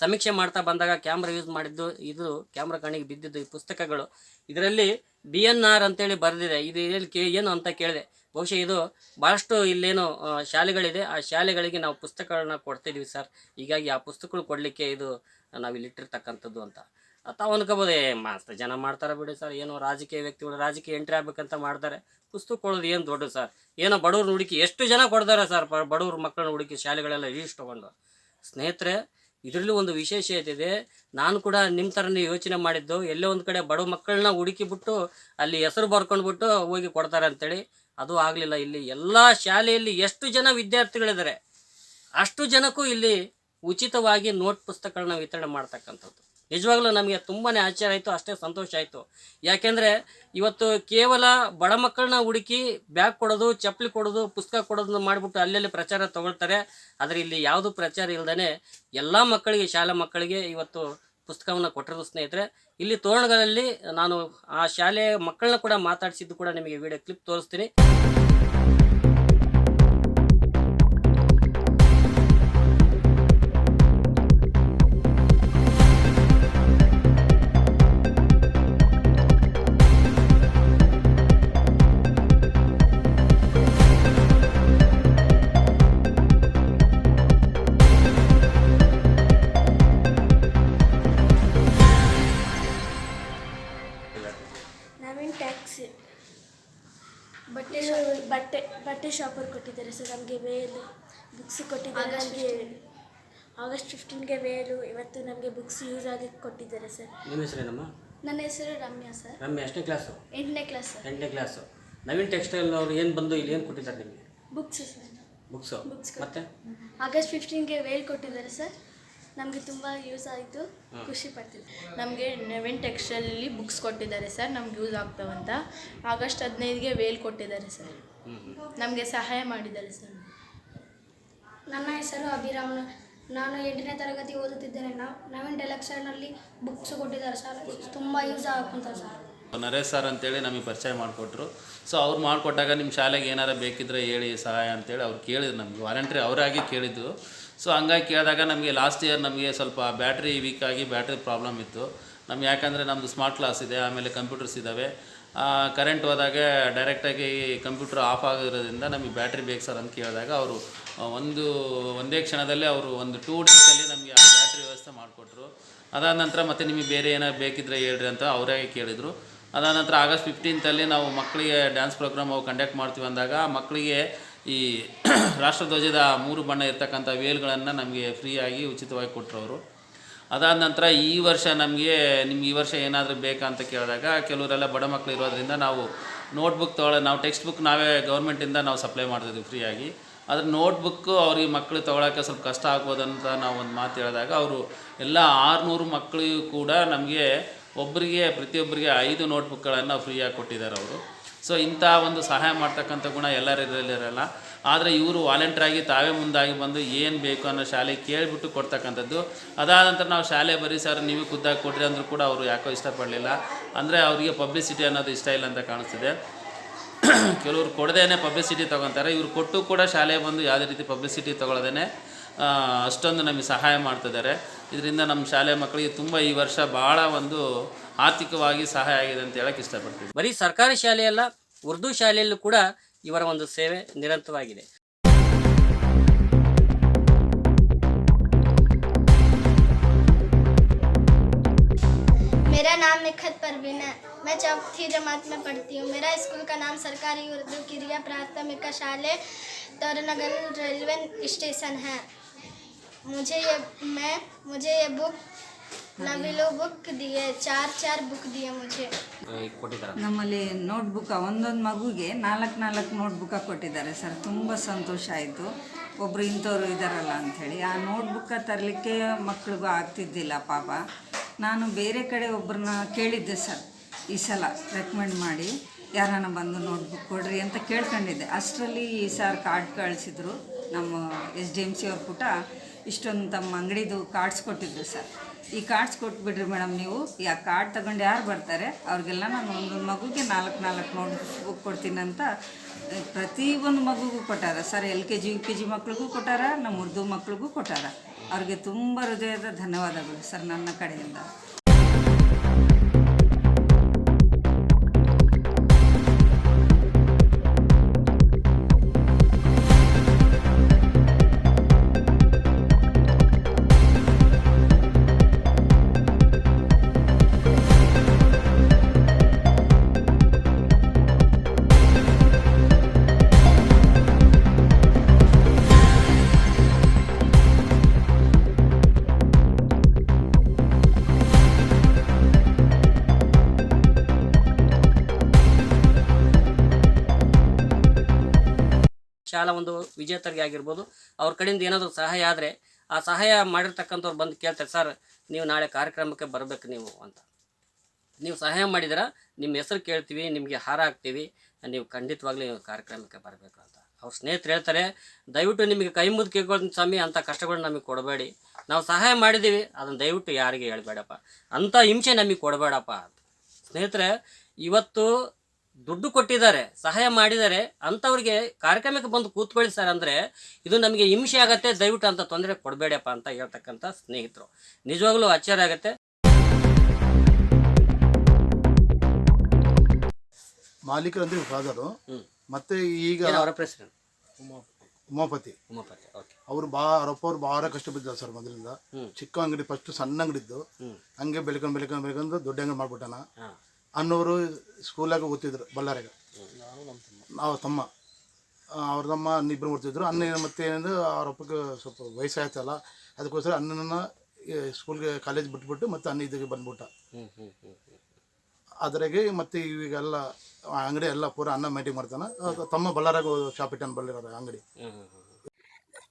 ಸಮೀಕ್ಷೆ ಮಾಡ್ತಾ ಬಂದಾಗ ಕ್ಯಾಮ್ರಾ ಯೂಸ್ ಮಾಡಿದ್ದು, ಇದು ಕ್ಯಾಮ್ರಾ ಕಣ್ಣಿಗೆ ಬಿದ್ದಿದ್ದು ಈ ಪುಸ್ತಕಗಳು. ಇದರಲ್ಲಿ ಬಿ ಎನ್ ಆರ್ ಅಂತೇಳಿ ಬರೆದಿದೆ. ಇದು ಎಲ್ಲಿ ಕೇ, ಏನು ಅಂತ ಕೇಳಿದೆ. ಬಹುಶಃ ಇದು ಭಾಳಷ್ಟು ಇಲ್ಲೇನು ಶಾಲೆಗಳಿದೆ. ಆ ಶಾಲೆಗಳಿಗೆ ನಾವು ಪುಸ್ತಕಗಳನ್ನ ಕೊಡ್ತಿದ್ದೀವಿ ಸರ್. ಹೀಗಾಗಿ ಆ ಪುಸ್ತಕಗಳು ಕೊಡಲಿಕ್ಕೆ ಇದು ನಾವು ಇಲ್ಲಿ ಇಟ್ಟಿರ್ತಕ್ಕಂಥದ್ದು ಅಂತ. ತಾವು ಏ, ಮಸ್ತ್ ಜನ ಮಾಡ್ತಾರೆ ಬಿಡಿ ಸರ್. ಏನೋ ರಾಜಕೀಯ ವ್ಯಕ್ತಿಗಳು ರಾಜಕೀಯ ಎಂಟ್ರಿ ಆಗ್ಬೇಕಂತ ಮಾಡ್ತಾರೆ. ಪುಸ್ತಕ ಕೊಡೋದು ಏನು ದೊಡ್ಡದು ಸರ್? ಏನೋ ಬಡವ್ರನ್ನ ಹುಡುಕಿ ಎಷ್ಟು ಜನ ಕೊಡ್ತಾರೆ ಸರ್ ಬಡವ್ರ ಮಕ್ಕಳನ್ನ ಹುಡುಕಿ ಶಾಲೆಗಳೆಲ್ಲ ಲೀಸ್ಟ್ ತೊಗೊಂಡು ಸ್ನೇಹಿತರೆ, ಇದರಲ್ಲೂ ಒಂದು ವಿಶೇಷತೆ ಇದೆ. ನಾನು ಕೂಡ ನಿಮ್ಮ ಥರನೇ ಯೋಚನೆ ಮಾಡಿದ್ದು. ಎಲ್ಲೋ ಒಂದು ಕಡೆ ಬಡ ಮಕ್ಕಳನ್ನ ಹುಡುಕಿಬಿಟ್ಟು ಅಲ್ಲಿ ಹೆಸರು ಬರ್ಕೊಂಡ್ಬಿಟ್ಟು ಹೋಗಿ ಕೊಡ್ತಾರೆ ಅಂತೇಳಿ. ಅದು ಆಗಲಿಲ್ಲ ಇಲ್ಲಿ. ಎಲ್ಲ ಶಾಲೆಯಲ್ಲಿ ಎಷ್ಟು ಜನ ವಿದ್ಯಾರ್ಥಿಗಳಿದ್ದಾರೆ ಅಷ್ಟು ಜನಕ್ಕೂ ಇಲ್ಲಿ ಉಚಿತವಾಗಿ ನೋಟ್ ಪುಸ್ತಕಗಳನ್ನ ವಿತರಣೆ ಮಾಡ್ತಕ್ಕಂಥದ್ದು. ನಿಜವಾಗ್ಲೂ ನಮಗೆ ತುಂಬಾ ಆಶ್ಚರ್ಯ ಆಯಿತು, ಅಷ್ಟೇ ಸಂತೋಷ ಆಯಿತು. ಯಾಕೆಂದರೆ ಇವತ್ತು ಕೇವಲ ಬಡ ಮಕ್ಕಳನ್ನ ಹುಡುಕಿ ಬ್ಯಾಗ್ ಕೊಡೋದು, ಚಪ್ಪಲಿ ಕೊಡೋದು, ಪುಸ್ತಕ ಕೊಡೋದನ್ನ ಮಾಡಿಬಿಟ್ಟು ಅಲ್ಲಲ್ಲಿ ಪ್ರಚಾರ ತೊಗೊಳ್ತಾರೆ. ಆದರೆ ಇಲ್ಲಿ ಯಾವುದು ಪ್ರಚಾರ ಇಲ್ಲದೇ ಎಲ್ಲ ಮಕ್ಕಳಿಗೆ, ಶಾಲಾ ಮಕ್ಕಳಿಗೆ ಇವತ್ತು ಪುಸ್ತಕವನ್ನು ಕೊಟ್ಟಿರೋದು ಸ್ನೇಹಿತರೆ. ಇಲ್ಲಿ ತೋರಣಗಳಲ್ಲಿ ನಾನು ಆ ಶಾಲೆಯ ಮಕ್ಕಳನ್ನ ಕೂಡ ಮಾತಾಡಿಸಿದ್ದು ಕೂಡ ನಿಮಗೆ ವಿಡಿಯೋ ಕ್ಲಿಪ್ ತೋರಿಸ್ತೀನಿ. ಬಟ್ಟೆ ಬಟ್ಟೆ ಬಟ್ಟೆ ಶಾಪರ್ ಕೊಟ್ಟಿದ್ದಾರೆ ಸರ್ ನಮಗೆ ವೇಲು ಬುಕ್ಸ್ ಕೊಟ್ಟಿದ್ದಾರೆ ನಮಗೆ. ಆಗಸ್ಟ್ ಫಿಫ್ಟೀನ್ಗೆ ವೇಲು ಇವತ್ತು ನಮಗೆ ಬುಕ್ಸ್ ಯೂಸ್ ಆಗಿ ಕೊಟ್ಟಿದ್ದಾರೆ ಸರ್. ನಿಮ್ಮ ಹೆಸರೇನಮ್ಮ? ನನ್ನ ಹೆಸರು ರಮ್ಯಾ ಸರ್. ರಮ್ಯ ಎಷ್ಟನೇ ಕ್ಲಾಸು ಎಂಟನೇ ಕ್ಲಾಸ್ ಸರ್. ಎಂಟನೇ ಕ್ಲಾಸು ನವೀನ್ ಟೆಕ್ಸ್ಟೈಲ್ ಅವರು ಏನು ಬಂದು ಇಲ್ಲಿ ಏನು ಕೊಟ್ಟಿದ್ದಾರೆ ನಿಮಗೆ? Books sir. ಬುಕ್ಸು? ಬುಕ್ಸ್ ಮತ್ತೆ? ಆಗಸ್ಟ್ ಫಿಫ್ಟೀನ್ಗೆ ವೇಲ್ ಕೊಟ್ಟಿದ್ದಾರೆ ಸರ್. ನಮಗೆ ತುಂಬ ಯೂಸ್ ಆಯಿತು ಖುಷಿ ಪಡ್ತೀವಿ ನಮಗೆ ನೆವೆನ್ ಟೆಕ್ಸ್ಟೈಲಲ್ಲಿ ಬುಕ್ಸ್ ಕೊಟ್ಟಿದ್ದಾರೆ ಸರ್ ನಮ್ಗೆ ಯೂಸ್ ಆಗ್ತಾವಂತ. ಆಗಸ್ಟ್ ಹದಿನೈದಿಗೆ ವೇಲ್ ಕೊಟ್ಟಿದ್ದಾರೆ ಸರ್ ನಮಗೆ ಸಹಾಯ ಮಾಡಿದ್ದಾರೆ ಸರ್ ನನ್ನ ಹೆಸರು ಅಭಿರಾಮ್. ನಾನು ಎಂಟನೇ ತರಗತಿ ಓದುತ್ತಿದ್ದೇನೆ. ನಾವು ನವೀನ್ ಡೆಲಕ್ಸರ್ನಲ್ಲಿ ಬುಕ್ಸ್ ಕೊಟ್ಟಿದ್ದಾರೆ ಸರ್ ತುಂಬ ಯೂಸ್ ಆಗುವಂತ ಸರ್ ನರೇಶ್ ಸರ್ ಅಂತೇಳಿ ನಮಗೆ ಪರಿಚಯ ಮಾಡಿಕೊಟ್ರು. ಸೊ ಅವ್ರು ಮಾಡಿಕೊಟ್ಟಾಗ ನಿಮ್ಮ ಶಾಲೆಗೆ ಏನಾರು ಬೇಕಿದ್ರೆ ಹೇಳಿ ಸಹಾಯ ಅಂತೇಳಿ ಅವ್ರು ಕೇಳಿದ್ರು ನಮಗೆ. ವಾಲಂಟ್ರಿ ಅವರಾಗಿ ಕೇಳಿದ್ದು ಸೊ ಹಂಗಾಗಿ ಕೇಳಿದಾಗ ನಮಗೆ ಲಾಸ್ಟ್ ಇಯರ್ ನಮಗೆ ಸ್ವಲ್ಪ ಬ್ಯಾಟ್ರಿ ವೀಕಾಗಿ ಬ್ಯಾಟ್ರಿ ಪ್ರಾಬ್ಲಮ್ ಇತ್ತು. ನಮ್ಗೆ ಯಾಕಂದರೆ ನಮ್ಮದು ಸ್ಮಾರ್ಟ್ ಕ್ಲಾಸ್ ಇದೆ, ಆಮೇಲೆ ಕಂಪ್ಯೂಟರ್ಸ್ ಇದ್ದಾವೆ ಕರೆಂಟ್ ಹೋದಾಗ ಡೈರೆಕ್ಟಾಗಿ ಕಂಪ್ಯೂಟರ್ ಆಫ್ ಆಗಿರೋದ್ರಿಂದ ನಮಗೆ ಬ್ಯಾಟ್ರಿ ಬೇಕು ಸರ್ ಅಂತ ಕೇಳಿದಾಗ ಅವರು ಒಂದು, ಒಂದೇ ಕ್ಷಣದಲ್ಲಿ ಅವರು ಒಂದು ಟೂ ಡೇಸಲ್ಲಿ ನಮಗೆ ಆ ಬ್ಯಾಟ್ರಿ ವ್ಯವಸ್ಥೆ ಮಾಡಿಕೊಟ್ರು. ಅದಾದ ನಂತರ ಮತ್ತೆ ನಿಮಗೆ ಬೇರೆ ಏನಾದ್ರು ಬೇಕಿದ್ರೆ ಹೇಳ್ರಿ ಅಂತ ಅವರೇ ಕೇಳಿದರು. ಅದಾದ ನಂತರ ಆಗಸ್ಟ್ ಫಿಫ್ಟೀನ್ತಲ್ಲಿ ನಾವು ಮಕ್ಕಳಿಗೆ ಡ್ಯಾನ್ಸ್ ಪ್ರೋಗ್ರಾಮ್ ಅವು ಕಂಡಕ್ಟ್ ಮಾಡ್ತೀವಿ ಅಂದಾಗ ಮಕ್ಕಳಿಗೆ ಈ ರಾಷ್ಟ್ರಧ್ವಜದ ಮೂರು ಬಣ್ಣ ಇರ್ತಕ್ಕಂಥ ವೇಲ್ಗಳನ್ನು ನಮಗೆ ಫ್ರೀಯಾಗಿ ಉಚಿತವಾಗಿ ಕೊಟ್ಟರು ಅವರು ಅದಾದ ನಂತರ ಈ ವರ್ಷ ನಮಗೆ, ನಿಮ್ಗೆ ಈ ವರ್ಷ ಏನಾದರೂ ಬೇಕಾ ಅಂತ ಕೇಳಿದಾಗ ಕೆಲವರೆಲ್ಲ ಬಡ ಮಕ್ಕಳು ಇರೋದ್ರಿಂದ ನಾವು ನೋಟ್ಬುಕ್ ತೊಗೊಳ್ಳೋ ನಾವು ಟೆಕ್ಸ್ಟ್ ಬುಕ್ ನಾವೇ ಗೌರ್ಮೆಂಟಿಂದ ನಾವು ಸಪ್ಲೈ ಮಾಡ್ತಿದ್ವಿ ಫ್ರೀಯಾಗಿ. ಆದರೆ ನೋಟ್ಬುಕ್ಕು ಅವ್ರಿಗೆ ಮಕ್ಕಳು ತೊಗೊಳಕ್ಕೆ ಸ್ವಲ್ಪ ಕಷ್ಟ ಆಗ್ಬೋದಂತ ನಾವು ಒಂದು ಮಾತು ಹೇಳಿದಾಗ ಅವರು ಎಲ್ಲ ಆರುನೂರು ಮಕ್ಕಳಿಗೂ ಕೂಡ ನಮಗೆ ಒಬ್ಬರಿಗೆ ಪ್ರತಿಯೊಬ್ಬರಿಗೆ ಐದು ನೋಟ್ಬುಕ್ಗಳನ್ನು ಫ್ರೀಯಾಗಿ ಕೊಟ್ಟಿದ್ದಾರೆ ಅವರು. ಸೊ ಇಂಥ ಒಂದು ಸಹಾಯ ಮಾಡ್ತಕ್ಕಂಥ ಗುಣ ಎಲ್ಲರಲ್ಲಿರಲ್ಲ ಆದರೆ ಇವರು ವಾಲಂಟ್ರಾಗಿ ತಾವೇ ಮುಂದಾಗಿ ಬಂದು ಏನು ಬೇಕು ಅನ್ನೋ ಶಾಲೆ ಕೇಳಿಬಿಟ್ಟು ಕೊಡ್ತಕ್ಕಂಥದ್ದು. ಅದಾದ ನಂತರ ನಾವು ಶಾಲೆ ಬರೀ ಸರ್ ನೀವು ಖುದ್ದಾಗಿ ಕೊಡ್ರಿ ಅಂದರೂ ಕೂಡ ಅವರು ಯಾಕೋ ಇಷ್ಟಪಡಲಿಲ್ಲ. ಅಂದರೆ ಅವರಿಗೆ ಪಬ್ಲಿಸಿಟಿ ಅನ್ನೋದು ಇಷ್ಟ ಇಲ್ಲ ಅಂತ ಕಾಣಿಸ್ತಿದೆ. ಕೆಲವರು ಕೊಡದೇನೆ ಪಬ್ಲಿಸಿಟಿ ತೊಗೊತಾರೆ. ಇವರು ಕೊಟ್ಟು ಕೂಡ ಶಾಲೆ ಬಂದು ಯಾವುದೇ ರೀತಿ ಪಬ್ಲಿಸಿಟಿ ತೊಗೊಳ್ದೇನೆ ಆ, ಅಷ್ಟೊಂದು ನಮಗೆ ಸಹಾಯ ಮಾಡ್ತಿದ್ದಾರೆ ಇದರಿಂದ ನಮ್ಮ ಶಾಲೆ ಮಕ್ಕಳಿಗೆ ತುಂಬ ಈ ವರ್ಷ ಭಾಳ ಒಂದು ಆರ್ಥಿಕವಾಗಿ ಸಹಾಯ ಆಗಿದೆ ಅಂತ ಹೇಳಕ್ಕೆ ಇಷ್ಟಪಡ್ತೀನಿ ಬರೀ ಸರ್ಕಾರಿ ಶಾಲೆಯಲ್ಲ ಉರ್ದು ಶಾಲೆಯಲ್ಲೂ ಕೂಡ ಇವರ ಒಂದು ಸೇವೆ ನಿರಂತರವಾಗಿದೆ मेरा नाम निखत परवीन है मैं चौथी जमात में पढ़ती हूँ मेरा स्कूल का नाम सरकारी उर्दू किरिया प्राथमिक शाले तोरनगर रेलवे स्टेशन है मुझे ये मैं मुझे ये बुक नवीलो बुक दिए चार चार बुक दिए मुझे ಕೊಟ್ಟಿದ್ದಾರೆ ನಮ್ಮಲ್ಲಿ ನೋಟ್ಬುಕ್ ಒಂದೊಂದು ಮಗುಗೆ ನಾಲ್ಕು ನಾಲ್ಕು ನೋಟ್ಬುಕ್ಕ ಕೊಟ್ಟಿದ್ದಾರೆ ಸರ್ ತುಂಬ ಸಂತೋಷ ಆಯಿತು ಒಬ್ಬರು ಇಂಥವ್ರು ಇದ್ದಾರಲ್ಲ ಅಂಥೇಳಿ ಆ ನೋಟ್ಬುಕ್ಕ ತರಲಿಕ್ಕೆ ಮಕ್ಳಿಗೂ ಆಗ್ತಿದ್ದಿಲ್ಲ ಪಾಪ ನಾನು ಬೇರೆ ಕಡೆ ಒಬ್ಬರನ್ನ ಕೇಳಿದ್ದೆ ಸರ್ ಈ ಸಲ ರೆಕಮೆಂಡ್ ಮಾಡಿ ಯಾರನ್ನ ಬಂದು ನೋಟ್ಬುಕ್ ಕೊಡ್ರಿ ಅಂತ ಕೇಳ್ಕೊಂಡಿದ್ದೆ ಅಷ್ಟರಲ್ಲಿ ಈ ಸರ್ ಕಾರ್ಡ್ ಕಳಿಸಿದ್ರು ನಮ್ಮ ಎಸ್ ಡಿ ಎಮ್ ಸಿ ಅವ್ರ ಪುಟ ಇಷ್ಟೊಂದು ತಮ್ಮ ಅಂಗಡಿದು ಕಾರ್ಡ್ಸ್ ಕೊಟ್ಟಿದ್ರು ಸರ್. ಈ ಕಾರ್ಡ್ಸ್ ಕೊಟ್ಬಿಡ್ರಿ ಮೇಡಮ್ ನೀವು. ಈ ಆ ಕಾರ್ಡ್ ತಗೊಂಡು ಯಾರು ಬರ್ತಾರೆ? ಅವ್ರಿಗೆಲ್ಲ ನಾನು ಒಂದೊಂದು ಮಗುಗೆ ನಾಲ್ಕು ನಾಲ್ಕು ನೋಟ್ ಬುಕ್ ಕೊಡ್ತೀನಂತ ಅಂತ ಆ, ಪ್ರತಿ ಒಂದು ಮಗುಗೂ ಕೊಟ್ಟಾರ sir. L K G U K G ಮಕ್ಳಿಗೂ ಕೊಟ್ಟಾರ ನಮ್ಮ ಉರ್ದು ಮಕ್ಳಿಗೂ ಕೊಟ್ಟಾರ. ಅವ್ರಿಗೆ ತುಂಬ ಹೃದಯದ ಧನ್ಯವಾದಗಳು ಸರ್ ನನ್ನ ಕಡೆಯಿಂದ. ಒಂದು ವಿಜೇತರಿಗೆ ಆಗಿರ್ಬೋದು. ಅವ್ರ ಕಡೆಯಿಂದ ಏನಾದರೂ ಸಹಾಯ ಆದರೆ ಆ ಸಹಾಯ ಮಾಡಿರ್ತಕ್ಕಂಥವ್ರು ಬಂದು ಕೇಳ್ತಾರೆ, ಸರ್, ನೀವು ನಾಳೆ ಕಾರ್ಯಕ್ರಮಕ್ಕೆ ಬರಬೇಕು ನೀವು ಅಂತ. ನೀವು ಸಹಾಯ ಮಾಡಿದ್ರೆ ನಿಮ್ಮ ಹೆಸರು ಕೇಳ್ತೀವಿ, ನಿಮಗೆ ಹಾರ ಹಾಕ್ತೀವಿ, ನೀವು ಖಂಡಿತವಾಗ್ಲೂ ನೀವು ಕಾರ್ಯಕ್ರಮಕ್ಕೆ ಬರಬೇಕು ಅಂತ. ಅವ್ರ ಸ್ನೇಹಿತರು ಹೇಳ್ತಾರೆ, ದಯವಿಟ್ಟು ನಿಮಗೆ ಕೈ ಮುದ್ದು ಕೇಳ್ಕೊಳ್ತೀನಿ ಸ್ವಾಮಿ ಅಂಥ ಕಷ್ಟಗಳನ್ನ ನಮಗೆ ಕೊಡಬೇಡಿ. ನಾವು ಸಹಾಯ ಮಾಡಿದ್ದೀವಿ, ಅದನ್ನು ದಯವಿಟ್ಟು ಯಾರಿಗೆ ಹೇಳಬೇಡಪ್ಪ. ಅಂಥ ಹಿಂಸೆ ನಮಗೆ ಕೊಡಬೇಡಪ್ಪ ಸ್ನೇಹಿತರೆ, ಇವತ್ತು ದುಡ್ಡು ಕೊಟ್ಟಿದ್ದಾರೆ ಸಹಾಯ ಮಾಡಿದ್ದಾರೆ ಅಂಥವ್ರಿಗೆ ಕಾರ್ಯಕ್ರಮಕ್ಕೆ ಬಂದು ಕೂತ್ಕೊಳ್ಳಿ ಸರ್ ಅಂದರೆ ಇದು ನಮಗೆ ಹಿಂಸೆ ಆಗತ್ತೆ ದಯವಿಟ್ಟು ಅಂತ ತೊಂದರೆ ಕೊಡಬೇಡಪ್ಪ ಅಂತ ಹೇಳ್ತಕ್ಕಂಥ ಸ್ನೇಹಿತರು. ನಿಜವಾಗ್ಲೂ ಆಶ್ಚರ್ಯ ಆಗತ್ತೆ. ಮಾಲೀಕರಂದ್ರೆ ಫಾದರು ಮತ್ತೆ ಈಗ ಅವರ ಪ್ರೆಸಿಡೆಂಟ್? ಉಮಾಪತಿ. ಉಮಾಪತಿ ಓಕೆ ಅವರು ಬಾ ಅವ್ರು ಭಾಳ ಕಷ್ಟ ಬಿದ್ದಾರೆ ಸರ್ ಮೊದಲಿಂದ. ಚಿಕ್ಕ ಅಂಗಡಿ ಫಸ್ಟ್ ಸಣ್ಣ ಅಂಗಡಿ ಇದ್ದು. ಹಂಗೆ ಬೆಳ್ಕೊಂಡು ಬೆಳ್ಕೊಂಡು ಬೆಳ್ಕೊಂಡು ದೊಡ್ಡ ಅಂಗಡಿ ಮಾಡ್ಬಿಟ್ಟಾನ. ಅನ್ನೋರು ಸ್ಕೂಲಾಗ ಓದ್ತಿದ್ರು ಬಳ್ಳಾರಿಗೆ ನಾವು ತಮ್ಮ. ಅವ್ರ ತಮ್ಮ ಇಬ್ಬರು ಓದ್ತಿದ್ರು. ಅನ್ನ ಮತ್ತೆ ಏನಂದ್ರೆ ಅವ್ರ ಅಪ್ಪಗೆ ಸ್ವಲ್ಪ ವಯಸ್ಸಾಯ್ತಲ್ಲ, ಅದಕ್ಕೋಸ್ಕರ ಅಣ್ಣನ ಸ್ಕೂಲ್ಗೆ ಕಾಲೇಜ್ ಬಿಟ್ಬಿಟ್ಟು ಮತ್ತೆ ಅನ್ನ ಇದಕ್ಕೆ ಬಂದ್ಬಿಟ್ಟ. ಅದ್ರಾಗೆ ಮತ್ತೆ ಇವಾಗೆಲ್ಲ ಅಂಗಡಿ ಎಲ್ಲ ಪೂರ ಅನ್ನ ಮೇಂಟೈನ್ ಮಾಡ್ತಾನೆ. ತಮ್ಮ ಬಳ್ಳಾರಾಗ ಶಾಪ್ ಇಟ್ಟಾನ ಬಳ್ಳಾರ ಅಂಗಡಿ.